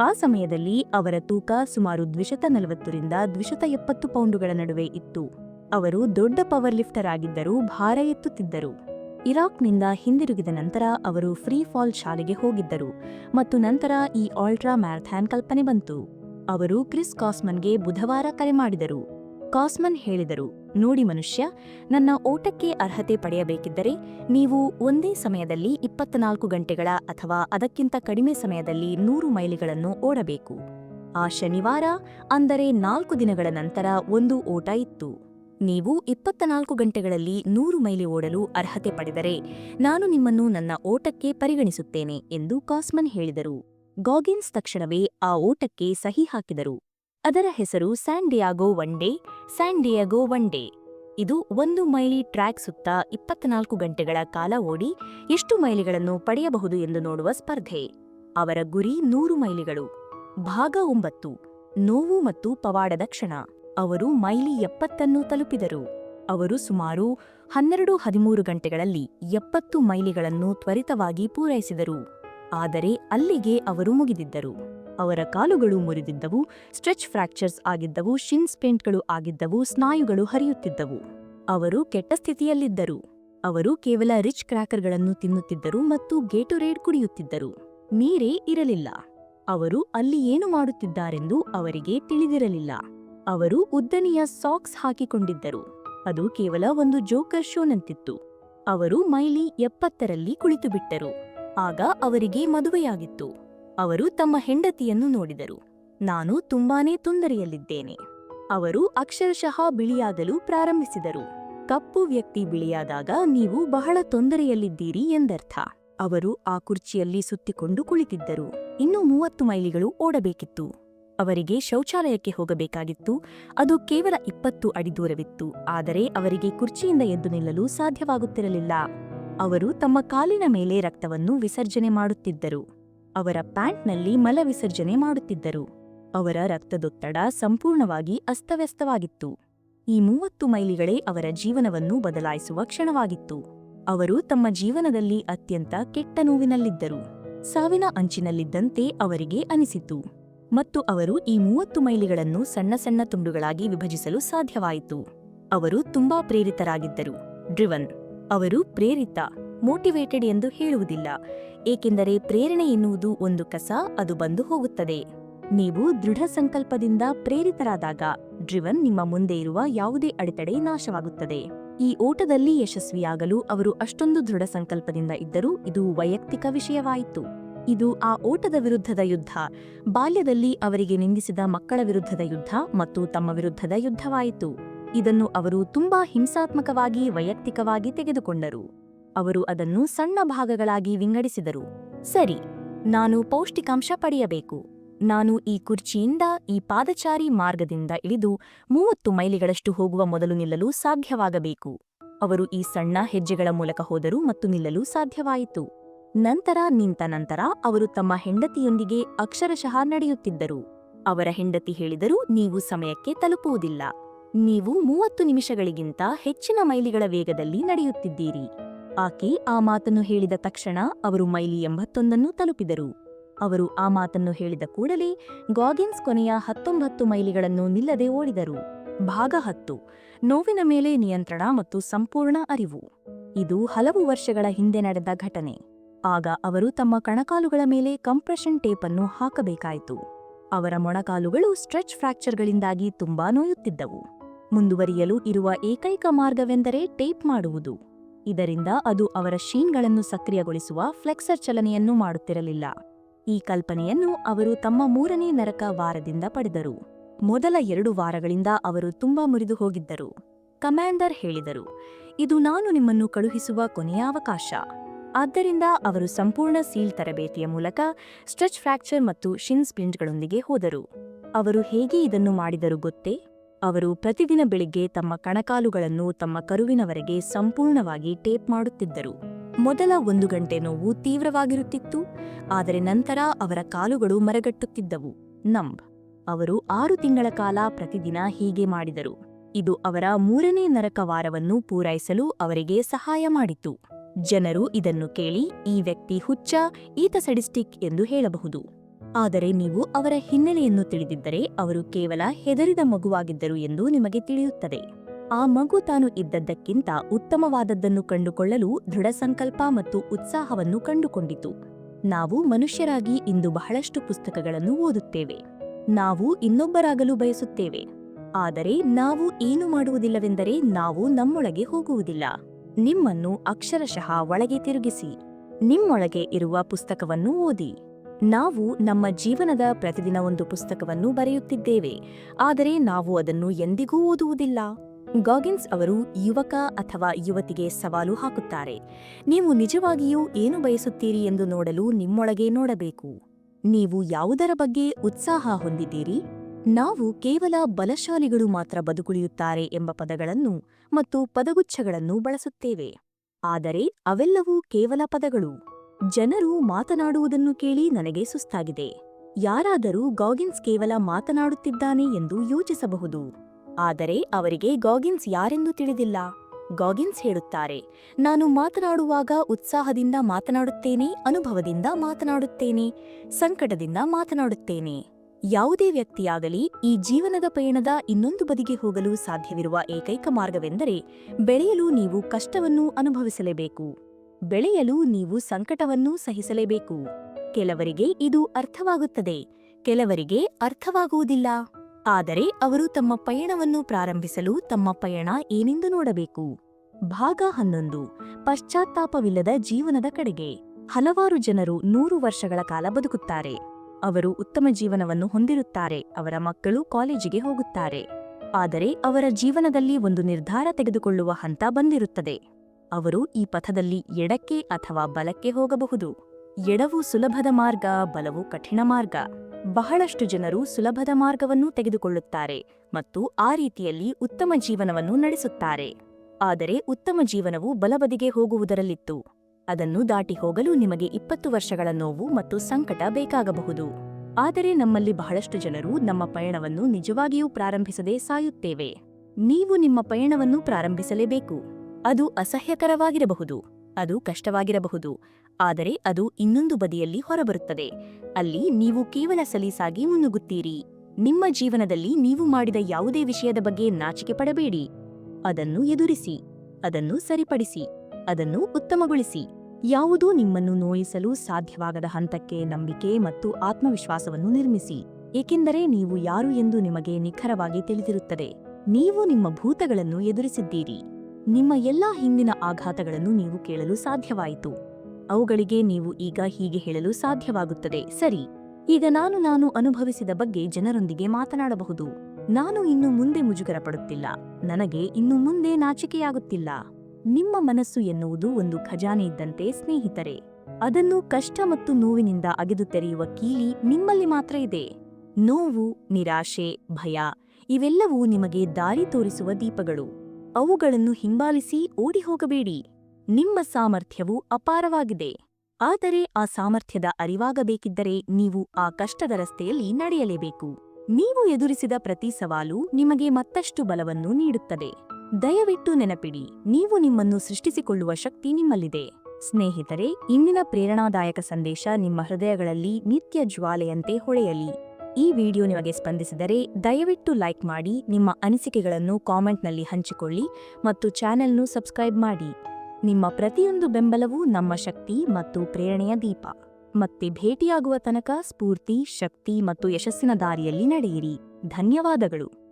ಆ ಸಮಯದಲ್ಲಿ ಅವರ ತೂಕ ಸುಮಾರು ದ್ವಿಶತ ನಲವತ್ತರಿಂದ ದ್ವಿಶತ ಎಪ್ಪತ್ತು ಪೌಂಡುಗಳ ನಡುವೆ ಇತ್ತು. ಅವರು ದೊಡ್ಡ ಪವರ್ ಲಿಫ್ಟರ್ ಆಗಿದ್ದರೂ ಭಾರ ಎತ್ತುತ್ತಿದ್ದರು. ಇರಾಕ್ನಿಂದ ಹಿಂದಿರುಗಿದ ನಂತರ ಅವರು ಫ್ರೀ ಫಾಲ್ ಶಾಲೆಗೆ ಹೋಗಿದ್ದರು ಮತ್ತು ನಂತರ ಈ ಆಲ್ಟ್ರಾ ಮ್ಯಾರಥಾನ್ ಕಲ್ಪನೆ ಬಂತು. ಅವರು ಕ್ರಿಸ್ ಕಾಸ್ಮನ್ಗೆ ಬುಧವಾರ ಕರೆ ಮಾಡಿದರು. ಕಾಸ್ಮನ್ ಹೇಳಿದರು, ನೋಡಿ ಮನುಷ್ಯ, ನನ್ನ ಓಟಕ್ಕೆ ಅರ್ಹತೆ ಪಡೆಯಬೇಕಿದ್ದರೆ ನೀವು ಒಂದೇ ಸಮಯದಲ್ಲಿ ಇಪ್ಪತ್ನಾಲ್ಕು ಗಂಟೆಗಳ ಅಥವಾ ಅದಕ್ಕಿಂತ ಕಡಿಮೆ ಸಮಯದಲ್ಲಿ ನೂರು ಮೈಲಿಗಳನ್ನು ಓಡಬೇಕು. ಆ ಶನಿವಾರ ಅಂದರೆ ನಾಲ್ಕು ದಿನಗಳ ನಂತರ ಒಂದು ಓಟ ಇತ್ತು. ನೀವು ಇಪ್ಪತ್ನಾಲ್ಕು ಗಂಟೆಗಳಲ್ಲಿ ನೂರು ಮೈಲಿ ಓಡಲು ಅರ್ಹತೆ ಪಡೆದರೆ ನಾನು ನಿಮ್ಮನ್ನು ನನ್ನ ಓಟಕ್ಕೆ ಪರಿಗಣಿಸುತ್ತೇನೆ, ಎಂದು ಕಾಸ್ಮನ್ ಹೇಳಿದರು. ಗಾಗಿನ್ಸ್ ತಕ್ಷಣವೇ ಆ ಓಟಕ್ಕೆ ಸಹಿ ಹಾಕಿದರು. ಅದರ ಹೆಸರು San Diego one day, San Diego one day. ಇದು ಒಂದು ಮೈಲಿ ಟ್ರ್ಯಾಕ್ ಸುತ್ತ ಇಪ್ಪತ್ನಾಲ್ಕು ಗಂಟೆಗಳ ಕಾಲ ಓಡಿ ಎಷ್ಟು ಮೈಲಿಗಳನ್ನು ಪಡೆಯಬಹುದು ಎಂದು ನೋಡುವ ಸ್ಪರ್ಧೆ. ಅವರ ಗುರಿ ನೂರು ಮೈಲಿಗಳು. ಭಾಗ ಒಂಬತ್ತು, ನೋವು ಮತ್ತು ಪವಾಡದ ಕ್ಷಣ. ಅವರು ಮೈಲಿ ಎಪ್ಪತ್ತನ್ನು ತಲುಪಿದರು. ಅವರು ಸುಮಾರು ಹನ್ನೆರಡು ಹದಿಮೂರು ಗಂಟೆಗಳಲ್ಲಿ ಎಪ್ಪತ್ತು ಮೈಲಿಗಳನ್ನು ತ್ವರಿತವಾಗಿ ಪೂರೈಸಿದರು. ಆದರೆ ಅಲ್ಲಿಗೆ ಅವರು ಮುಗಿದಿದ್ದರು. ಅವರ ಕಾಲುಗಳು ಮುರಿದಿದ್ದವು, ಸ್ಟ್ರೆಚ್ ಫ್ರಾಕ್ಚರ್ಸ್ ಆಗಿದ್ದವು ಶಿನ್ ಪೇಂಟ್ಗಳು ಆಗಿದ್ದವು, ಸ್ನಾಯುಗಳು ಹರಿಯುತ್ತಿದ್ದವು. ಅವರು ಕೆಟ್ಟ ಸ್ಥಿತಿಯಲ್ಲಿದ್ದರು. ಅವರು ಕೇವಲ ರಿಚ್ ಕ್ರ್ಯಾಕರ್ಗಳನ್ನು ತಿನ್ನುತ್ತಿದ್ದರು ಮತ್ತು ಗೇಟೊರೇಡ್ ಕುಡಿಯುತ್ತಿದ್ದರು. ನೀರೇ ಇರಲಿಲ್ಲ. ಅವರು ಅಲ್ಲಿ ಏನು ಮಾಡುತ್ತಿದ್ದಾರೆಂದು ಅವರಿಗೆ ತಿಳಿದಿರಲಿಲ್ಲ. ಅವರು ಉದ್ದನೆಯ ಸಾಕ್ಸ್ ಹಾಕಿಕೊಂಡಿದ್ದರು. ಅದು ಕೇವಲ ಒಂದು ಜೋಕರ್ ಶೋನಂತಿತ್ತು. ಅವರು ಮೈಲಿ ಎಪ್ಪತ್ತರಲ್ಲಿ ಕುಳಿತುಬಿಟ್ಟರು. ಆಗ ಅವರಿಗೆ ಮದುವೆಯಾಗಿತ್ತು. ಅವರು ತಮ್ಮ ಹೆಂಡತಿಯನ್ನು ನೋಡಿದರು. ನಾನು ತುಂಬಾನೇ ತೊಂದರೆಯಲ್ಲಿದ್ದೇನೆ. ಅವರು ಅಕ್ಷರಶಃ ಬಿಳಿಯಾಗಲು ಪ್ರಾರಂಭಿಸಿದರು. ಕಪ್ಪು ವ್ಯಕ್ತಿ ಬಿಳಿಯಾದಾಗ ನೀವು ಬಹಳ ತೊಂದರೆಯಲ್ಲಿದ್ದೀರಿ ಎಂದರ್ಥ. ಅವರು ಆ ಕುರ್ಚಿಯಲ್ಲಿ ಸುತ್ತಿಕೊಂಡು ಕುಳಿತಿದ್ದರು. ಇನ್ನೂ ಮೂವತ್ತು ಮೈಲಿಗಳು ಓಡಬೇಕಿತ್ತು. ಅವರಿಗೆ ಶೌಚಾಲಯಕ್ಕೆ ಹೋಗಬೇಕಾಗಿತ್ತು. ಅದು ಕೇವಲ ಇಪ್ಪತ್ತು ಅಡಿ ದೂರವಿತ್ತು. ಆದರೆ ಅವರಿಗೆ ಕುರ್ಚಿಯಿಂದ ಎದ್ದು ನಿಲ್ಲಲು ಸಾಧ್ಯವಾಗುತ್ತಿರಲಿಲ್ಲ. ಅವರು ತಮ್ಮ ಕಾಲಿನ ಮೇಲೆ ರಕ್ತವನ್ನು ವಿಸರ್ಜನೆ ಮಾಡುತ್ತಿದ್ದರು. ಅವರ ಪ್ಯಾಂಟ್ನಲ್ಲಿ ಮಲ ವಿಸರ್ಜನೆ ಮಾಡುತ್ತಿದ್ದರು. ಅವರ ರಕ್ತದೊತ್ತಡ ಸಂಪೂರ್ಣವಾಗಿ ಅಸ್ತವ್ಯಸ್ತವಾಗಿತ್ತು. ಈ ಮೂವತ್ತು ಮೈಲಿಗಳೇ ಅವರ ಜೀವನವನ್ನು ಬದಲಾಯಿಸುವ ಕ್ಷಣವಾಗಿತ್ತು. ಅವರು ತಮ್ಮ ಜೀವನದಲ್ಲಿ ಅತ್ಯಂತ ಕೆಟ್ಟ ನೋವಿನಲ್ಲಿದ್ದರು. ಸಾವಿನ ಅಂಚಿನಲ್ಲಿದ್ದಂತೆ ಅವರಿಗೆ ಅನಿಸಿತು. ಮತ್ತು ಅವರು ಈ ಮೂವತ್ತು ಮೈಲಿಗಳನ್ನು ಸಣ್ಣ ಸಣ್ಣ ತುಂಡುಗಳಾಗಿ ವಿಭಜಿಸಲು ಸಾಧ್ಯವಾಯಿತು. ಅವರು ತುಂಬಾ ಪ್ರೇರಿತರಾಗಿದ್ದರು. ಡ್ರಿವನ್ ಅವರು ಪ್ರೇರಿತ ಮೋಟಿವೇಟೆಡ್ ಎಂದು ಹೇಳುವುದಿಲ್ಲ. ಏಕೆಂದರೆ ಪ್ರೇರಣೆ ಎನ್ನುವುದು ಒಂದು ಕಸ, ಅದು ಬಂದು ಹೋಗುತ್ತದೆ. ನೀವು ದೃಢ ಸಂಕಲ್ಪದಿಂದ ಪ್ರೇರಿತರಾದಾಗ ಡ್ರಿವನ್ ನಿಮ್ಮ ಮುಂದೆ ಇರುವ ಯಾವುದೇ ಅಡೆತಡೆ ನಾಶವಾಗುತ್ತದೆ. ಈ ಓಟದಲ್ಲಿ ಯಶಸ್ವಿಯಾಗಲು ಅವರು ಅಷ್ಟೊಂದು ದೃಢ ಸಂಕಲ್ಪದಿಂದ ಇದ್ದರೂ ಇದು ವೈಯಕ್ತಿಕ ವಿಷಯವಾಯಿತು. ಇದು ಆ ಓಟದ ವಿರುದ್ಧದ ಯುದ್ಧ. ಬಾಲ್ಯದಲ್ಲಿ ಅವರಿಗೆ ನಿಂದಿಸಿದ ಮಕ್ಕಳ ವಿರುದ್ಧದ ಯುದ್ಧ ಮತ್ತು ತಮ್ಮ ವಿರುದ್ಧದ ಯುದ್ಧವಾಯಿತು. ಇದನ್ನು ಅವರು ತುಂಬಾ ಹಿಂಸಾತ್ಮಕವಾಗಿ, ವೈಯಕ್ತಿಕವಾಗಿ ತೆಗೆದುಕೊಂಡರು. ಅವರು ಅದನ್ನು ಸಣ್ಣ ಭಾಗಗಳಾಗಿ ವಿಂಗಡಿಸಿದರು. ಸರಿ, ನಾನು ಪೌಷ್ಟಿಕಾಂಶ ಪಡೆಯಬೇಕು. ನಾನು ಈ ಕುರ್ಚಿಯಿಂದ, ಈ ಪಾದಚಾರಿ ಮಾರ್ಗದಿಂದ ಇಳಿದು ಮೂವತ್ತು ಮೈಲಿಗಳಷ್ಟು ಹೋಗುವ ಮೊದಲು ನಿಲ್ಲಲು ಸಾಧ್ಯವಾಗಬೇಕು. ಅವರು ಈ ಸಣ್ಣ ಹೆಜ್ಜೆಗಳ ಮೂಲಕ ಹೋದರು ಮತ್ತು ನಿಲ್ಲಲು ಸಾಧ್ಯವಾಯಿತು. ನಂತರ, ನಿಂತ ನಂತರ ಅವರು ತಮ್ಮ ಹೆಂಡತಿಯೊಂದಿಗೆ ಅಕ್ಷರಶಃ ನಡೆಯುತ್ತಿದ್ದರು. ಅವರ ಹೆಂಡತಿ ಹೇಳಿದರು, ನೀವು ಸಮಯಕ್ಕೆ ತಲುಪುವುದಿಲ್ಲ. ನೀವು ಮೂವತ್ತು ನಿಮಿಷಗಳಿಗಿಂತ ಹೆಚ್ಚಿನ ಮೈಲಿಗಳ ವೇಗದಲ್ಲಿ ನಡೆಯುತ್ತಿದ್ದೀರಿ. ಆಕೆ ಆ ಮಾತನ್ನು ಹೇಳಿದ ತಕ್ಷಣ ಅವರು ಮೈಲಿ ಎಂಬತ್ತೊಂದನ್ನು ತಲುಪಿದರು. ಅವರು ಆ ಮಾತನ್ನು ಹೇಳಿದ ಕೂಡಲೇ ಗಾಗಿನ್ಸ್ ಕೊನೆಯ ಹತ್ತೊಂಬತ್ತು ಮೈಲಿಗಳನ್ನು ನಿಲ್ಲದೆ ಓಡಿದರು. ಭಾಗ ಹತ್ತು. ನೋವಿನ ಮೇಲೆ ನಿಯಂತ್ರಣ ಮತ್ತು ಸಂಪೂರ್ಣ ಅರಿವು. ಇದು ಹಲವು ವರ್ಷಗಳ ಹಿಂದೆ ನಡೆದ ಘಟನೆ. ಆಗ ಅವರು ತಮ್ಮ ಕಣಕಾಲುಗಳ ಮೇಲೆ ಕಂಪ್ರೆಷನ್ ಟೇಪ್ ಅನ್ನು ಹಾಕಬೇಕಾಯಿತು. ಅವರ ಮೊಣಕಾಲುಗಳು ಸ್ಟ್ರೆಚ್ ಫ್ರಾಕ್ಚರ್ಗಳಿಂದಾಗಿ ತುಂಬಾ ನೋಯುತ್ತಿದ್ದವು. ಮುಂದುವರಿಯಲು ಇರುವ ಏಕೈಕ ಮಾರ್ಗವೆಂದರೆ ಟೇಪ್ ಮಾಡುವುದು. ಇದರಿಂದ ಅದು ಅವರ ಶೀನ್ಗಳನ್ನು ಸಕ್ರಿಯಗೊಳಿಸುವ ಫ್ಲೆಕ್ಸರ್ ಚಲನೆಯನ್ನು ಮಾಡುತ್ತಿರಲಿಲ್ಲ. ಈ ಕಲ್ಪನೆಯನ್ನು ಅವರು ತಮ್ಮ ಮೂರನೇ ನರಕ ವಾರದಿಂದ ಪಡೆದರು. ಮೊದಲ ಎರಡು ವಾರಗಳಿಂದ ಅವರು ತುಂಬಾ ಮುರಿದು ಹೋಗಿದ್ದರು. ಕಮಾಂಡರ್ ಹೇಳಿದರು, ಇದು ನಾನು ನಿಮ್ಮನ್ನು ಕಳುಹಿಸುವ ಕೊನೆಯ ಅವಕಾಶ. ಆದ್ದರಿಂದ ಅವರು ಸಂಪೂರ್ಣ ಸೀಲ್ ತರಬೇತಿಯ ಮೂಲಕ ಸ್ಟ್ರೆಚ್ ಫ್ರಾಕ್ಚರ್ ಮತ್ತು ಶಿನ್ ಸ್ಪ್ಲಿಂಟ್ಗಳೊಂದಿಗೆ ಹೋದರು. ಅವರು ಹೇಗೆ ಇದನ್ನು ಮಾಡಿದರು ಗೊತ್ತೇ? ಅವರು ಪ್ರತಿದಿನ ಬೆಳಿಗ್ಗೆ ತಮ್ಮ ಕಣಕಾಲುಗಳನ್ನು ತಮ್ಮ ಕರುವಿನವರೆಗೆ ಸಂಪೂರ್ಣವಾಗಿ ಟೇಪ್ ಮಾಡುತ್ತಿದ್ದರು. ಮೊದಲ ಒಂದು ಗಂಟೆ ನೋವು ತೀವ್ರವಾಗಿರುತ್ತಿತ್ತು, ಆದರೆ ನಂತರ ಅವರ ಕಾಲುಗಳು ಮರಗಟ್ಟುತ್ತಿದ್ದವು. ನಂಬ್ ಅವರು ಆರು ತಿಂಗಳ ಕಾಲ ಪ್ರತಿದಿನ ಹೀಗೆ ಮಾಡಿದರು. ಇದು ಅವರ ಮೂರನೇ ನರಕ ವಾರವನ್ನು ಪೂರೈಸಲು ಅವರಿಗೆ ಸಹಾಯ ಮಾಡಿತು. ಜನರು ಇದನ್ನು ಕೇಳಿ, ಈ ವ್ಯಕ್ತಿ ಹುಚ್ಚ, ಈತ ಸಡಿಸ್ಟಿಕ್ ಎಂದು ಹೇಳಬಹುದು. ಆದರೆ ನೀವು ಅವರ ಹಿನ್ನೆಲೆಯನ್ನು ತಿಳಿದಿದ್ದರೆ ಅವರು ಕೇವಲ ಹೆದರಿದ ಮಗುವಾಗಿದ್ದರು ಎಂದು ನಿಮಗೆ ತಿಳಿಯುತ್ತದೆ. ಆ ಮಗು ತಾನು ಇದ್ದದ್ದಕ್ಕಿಂತ ಉತ್ತಮವಾದದ್ದನ್ನು ಕಂಡುಕೊಳ್ಳಲು ದೃಢ ಸಂಕಲ್ಪ ಮತ್ತು ಉತ್ಸಾಹವನ್ನು ಕಂಡುಕೊಂಡಿತು. ನಾವು ಮನುಷ್ಯರಾಗಿ ಇಂದು ಬಹಳಷ್ಟು ಪುಸ್ತಕಗಳನ್ನು ಓದುತ್ತೇವೆ. ನಾವು ಇನ್ನೊಬ್ಬರಾಗಲು ಬಯಸುತ್ತೇವೆ. ಆದರೆ ನಾವು ಏನು ಮಾಡುವುದಿಲ್ಲವೆಂದರೆ ನಾವು ನಮ್ಮೊಳಗೆ ಹೋಗುವುದಿಲ್ಲ. ನಿಮ್ಮನ್ನು ಅಕ್ಷರಶಃ ಒಳಗೆ ತಿರುಗಿಸಿ. ನಿಮ್ಮೊಳಗೆ ಇರುವ ಪುಸ್ತಕವನ್ನು ಓದಿ. ನಾವು ನಮ್ಮ ಜೀವನದ ಪ್ರತಿದಿನ ಒಂದು ಪುಸ್ತಕವನ್ನು ಬರೆಯುತ್ತಿದ್ದೇವೆ. ಆದರೆ ನಾವು ಅದನ್ನು ಎಂದಿಗೂ ಓದುವುದಿಲ್ಲ. ಗಾಗಿನ್ಸ್ ಅವರು ಯುವಕ ಅಥವಾ ಯುವತಿಗೆ ಸವಾಲು ಹಾಕುತ್ತಾರೆ. ನೀವು ನಿಜವಾಗಿಯೂ ಏನು ಬಯಸುತ್ತೀರಿ ಎಂದು ನೋಡಲು ನಿಮ್ಮೊಳಗೆ ನೋಡಬೇಕು. ನೀವು ಯಾವುದರ ಬಗ್ಗೆ ಉತ್ಸಾಹ ಹೊಂದಿದ್ದೀರಿ? ನಾವು ಕೇವಲ ಬಲಶಾಲಿಗಳು ಮಾತ್ರ ಬದುಕುಳಿಯುತ್ತಾರೆ ಎಂಬ ಪದಗಳನ್ನು ಮತ್ತು ಪದಗುಚ್ಛಗಳನ್ನು ಬಳಸುತ್ತೇವೆ. ಆದರೆ ಅವೆಲ್ಲವೂ ಕೇವಲ ಪದಗಳು. ಜನರು ಮಾತನಾಡುವುದನ್ನು ಕೇಳಿ ನನಗೆ ಸುಸ್ತಾಗಿದೆ. ಯಾರಾದರೂ ಗಾಗಿನ್ಸ್ ಕೇವಲ ಮಾತನಾಡುತ್ತಿದ್ದಾನೆ ಎಂದು ಯೋಚಿಸಬಹುದು. ಆದರೆ ಅವರಿಗೆ ಗಾಗಿನ್ಸ್ ಯಾರೆಂದು ತಿಳಿದಿಲ್ಲ. ಗಾಗಿನ್ಸ್ ಹೇಳುತ್ತಾರೆ, ನಾನು ಮಾತನಾಡುವಾಗ ಉತ್ಸಾಹದಿಂದ ಮಾತನಾಡುತ್ತೇನೆ, ಅನುಭವದಿಂದ ಮಾತನಾಡುತ್ತೇನೆ, ಸಂಕಟದಿಂದ ಮಾತನಾಡುತ್ತೇನೆ. ಯಾವುದೇ ವ್ಯಕ್ತಿಯಾಗಲಿ ಈ ಜೀವನದ ಪಯಣದ ಇನ್ನೊಂದು ಬದಿಗೆ ಹೋಗಲು ಸಾಧ್ಯವಿರುವ ಏಕೈಕ ಮಾರ್ಗವೆಂದರೆ ಬೆಳೆಯಲು ನೀವು ಕಷ್ಟವನ್ನು ಅನುಭವಿಸಲೇಬೇಕು. ಬೆಳೆಯಲು ನೀವು ಸಂಕಟವನ್ನೂ ಸಹಿಸಲೇಬೇಕು. ಕೆಲವರಿಗೆ ಇದು ಅರ್ಥವಾಗುತ್ತದೆ, ಕೆಲವರಿಗೆ ಅರ್ಥವಾಗುವುದಿಲ್ಲ. ಆದರೆ ಅವರು ತಮ್ಮ ಪಯಣವನ್ನು ಪ್ರಾರಂಭಿಸಲು ತಮ್ಮ ಪಯಣ ಏನೆಂದು ನೋಡಬೇಕು? ಭಾಗ ಹನ್ನೊಂದು, ಪಶ್ಚಾತ್ತಾಪವಿಲ್ಲದ ಜೀವನದ ಕಡೆಗೆ. ಹಲವಾರು ಜನರು ನೂರು ವರ್ಷಗಳ ಕಾಲ ಬದುಕುತ್ತಾರೆ. ಅವರು ಉತ್ತಮ ಜೀವನವನ್ನು ಹೊಂದಿರುತ್ತಾರೆ, ಅವರ ಮಕ್ಕಳು ಕಾಲೇಜಿಗೆ ಹೋಗುತ್ತಾರೆ. ಆದರೆ ಅವರ ಜೀವನದಲ್ಲಿ ಒಂದು ನಿರ್ಧಾರ ತೆಗೆದುಕೊಳ್ಳುವ ಹಂತ ಬಂದಿರುತ್ತದೆ. ಅವರು ಈ ಪಥದಲ್ಲಿ ಎಡಕ್ಕೆ ಅಥವಾ ಬಲಕ್ಕೆ ಹೋಗಬಹುದು. ಎಡವು ಸುಲಭದ ಮಾರ್ಗ, ಬಲವು ಕಠಿಣ ಮಾರ್ಗ. ಬಹಳಷ್ಟು ಜನರು ಸುಲಭದ ಮಾರ್ಗವನ್ನು ತೆಗೆದುಕೊಳ್ಳುತ್ತಾರೆ ಮತ್ತು ಆ ರೀತಿಯಲ್ಲಿ ಉತ್ತಮ ಜೀವನವನ್ನು ನಡೆಸುತ್ತಾರೆ. ಆದರೆ ಉತ್ತಮ ಜೀವನವು ಬಲಬದಿಗೆ ಹೋಗುವುದರಲ್ಲಿತ್ತು. ಅದನ್ನು ದಾಟಿ ಹೋಗಲು ನಿಮಗೆ ಇಪ್ಪತ್ತು ವರ್ಷಗಳ ನೋವು ಮತ್ತು ಸಂಕಟ ಬೇಕಾಗಬಹುದು. ಆದರೆ ನಮ್ಮಲ್ಲಿ ಬಹಳಷ್ಟು ಜನರು ನಮ್ಮ ಪಯಣವನ್ನು ನಿಜವಾಗಿಯೂ ಪ್ರಾರಂಭಿಸದೆ ಸಾಯುತ್ತೇವೆ. ನೀವು ನಿಮ್ಮ ಪಯಣವನ್ನು ಪ್ರಾರಂಭಿಸಲೇಬೇಕು. ಅದು ಅಸಹ್ಯಕರವಾಗಿರಬಹುದು, ಅದು ಕಷ್ಟವಾಗಿರಬಹುದು, ಆದರೆ ಅದು ಇನ್ನೊಂದು ಬದಿಯಲ್ಲಿ ಹೊರಬರುತ್ತದೆ. ಅಲ್ಲಿ ನೀವು ಕೇವಲ ಸಲೀಸಾಗಿ ಮುನ್ನುಗ್ಗುತ್ತೀರಿ. ನಿಮ್ಮ ಜೀವನದಲ್ಲಿ ನೀವು ಮಾಡಿದ ಯಾವುದೇ ವಿಷಯದ ಬಗ್ಗೆ ನಾಚಿಕೆ ಪಡಬೇಡಿ. ಅದನ್ನು ಎದುರಿಸಿ, ಅದನ್ನು ಸರಿಪಡಿಸಿ, ಅದನ್ನು ಉತ್ತಮಗೊಳಿಸಿ. ಯಾವುದೂ ನಿಮ್ಮನ್ನು ನೋಯಿಸಲು ಸಾಧ್ಯವಾಗದ ಹಂತಕ್ಕೆ ನಂಬಿಕೆ ಮತ್ತು ಆತ್ಮವಿಶ್ವಾಸವನ್ನು ನಿರ್ಮಿಸಿ. ಏಕೆಂದರೆ ನೀವು ಯಾರು ಎಂದು ನಿಮಗೆ ನಿಖರವಾಗಿ ತಿಳಿದಿರುತ್ತದೆ. ನೀವು ನಿಮ್ಮ ಭೂತಗಳನ್ನು ಎದುರಿಸಿದ್ದೀರಿ. ನಿಮ್ಮ ಎಲ್ಲಾ ಹಿಂದಿನ ಆಘಾತಗಳನ್ನು ನೀವು ಕೇಳಲು ಸಾಧ್ಯವಾಯಿತು. ಅವುಗಳಿಗೆ ನೀವು ಈಗ ಹೀಗೆ ಹೇಳಲು ಸಾಧ್ಯವಾಗುತ್ತದೆ. ಸರಿ, ಈಗ ನಾನು ನಾನು ಅನುಭವಿಸಿದ ಬಗ್ಗೆ ಜನರೊಂದಿಗೆ ಮಾತನಾಡಬಹುದು. ನಾನು ಇನ್ನು ಮುಂದೆ ಮುಜುಗರ ಪಡುತ್ತಿಲ್ಲ ನನಗೆ ಇನ್ನು ಮುಂದೆ ನಾಚಿಕೆಯಾಗುತ್ತಿಲ್ಲ. ನಿಮ್ಮ ಮನಸ್ಸು ಎನ್ನುವುದು ಒಂದು ಖಜಾನೆ ಇದ್ದಂತೆ, ಸ್ನೇಹಿತರೆ. ಅದನ್ನು ಕಷ್ಟ ಮತ್ತು ನೋವಿನಿಂದ ಅಗೆದು ತೆರೆಯುವ ಕೀಲಿ ನಿಮ್ಮಲ್ಲಿ ಮಾತ್ರ ಇದೆ. ನೋವು, ನಿರಾಶೆ, ಭಯ, ಇವೆಲ್ಲವೂ ನಿಮಗೆ ದಾರಿ ತೋರಿಸುವ ದೀಪಗಳು. ಅವುಗಳನ್ನು ಹಿಂಬಾಲಿಸಿ ಓಡಿ ಹೋಗಬೇಡಿ. ನಿಮ್ಮ ಸಾಮರ್ಥ್ಯವು ಅಪಾರವಾಗಿದೆ. ಆದರೆ ಆ ಸಾಮರ್ಥ್ಯದ ಅರಿವಾಗಬೇಕಿದ್ದರೆ ನೀವು ಆ ಕಷ್ಟದ ರಸ್ತೆಯಲ್ಲಿ ನಡೆಯಲೇಬೇಕು. ನೀವು ಎದುರಿಸಿದ ಪ್ರತಿ ಸವಾಲು ನಿಮಗೆ ಮತ್ತಷ್ಟು ಬಲವನ್ನು ನೀಡುತ್ತದೆ. ದಯವಿಟ್ಟು ನೆನಪಿಡಿ, ನೀವು ನಿಮ್ಮನ್ನು ಸೃಷ್ಟಿಸಿಕೊಳ್ಳುವ ಶಕ್ತಿ ನಿಮ್ಮಲ್ಲಿದೆ. ಸ್ನೇಹಿತರೆ, ಇಂದಿನ ಪ್ರೇರಣಾದಾಯಕ ಸಂದೇಶ ನಿಮ್ಮ ಹೃದಯಗಳಲ್ಲಿ ನಿತ್ಯ ಜ್ವಾಲೆಯಂತೆ ಹೊಳೆಯಲಿ. ಈ ವಿಡಿಯೋ ನಿಮಗೆ ಸ್ಪಂದಿಸಿದರೆ ದಯವಿಟ್ಟು ಲೈಕ್ ಮಾಡಿ, ನಿಮ್ಮ ಅನಿಸಿಕೆಗಳನ್ನು ಕಾಮೆಂಟ್ನಲ್ಲಿ ಹಂಚಿಕೊಳ್ಳಿ ಮತ್ತು ಚಾನೆಲ್ನು ಸಬ್ಸ್ಕ್ರೈಬ್ ಮಾಡಿ. ನಿಮ್ಮ ಪ್ರತಿಯೊಂದು ಬೆಂಬಲವೂ ನಮ್ಮ ಶಕ್ತಿ ಮತ್ತು ಪ್ರೇರಣೆಯ ದೀಪ. ಮತ್ತೆ ಭೇಟಿಯಾಗುವ ತನಕ ಸ್ಫೂರ್ತಿ, ಶಕ್ತಿ ಮತ್ತು ಯಶಸ್ಸಿನ ದಾರಿಯಲ್ಲಿ ನಡೆಯಿರಿ. ಧನ್ಯವಾದಗಳು.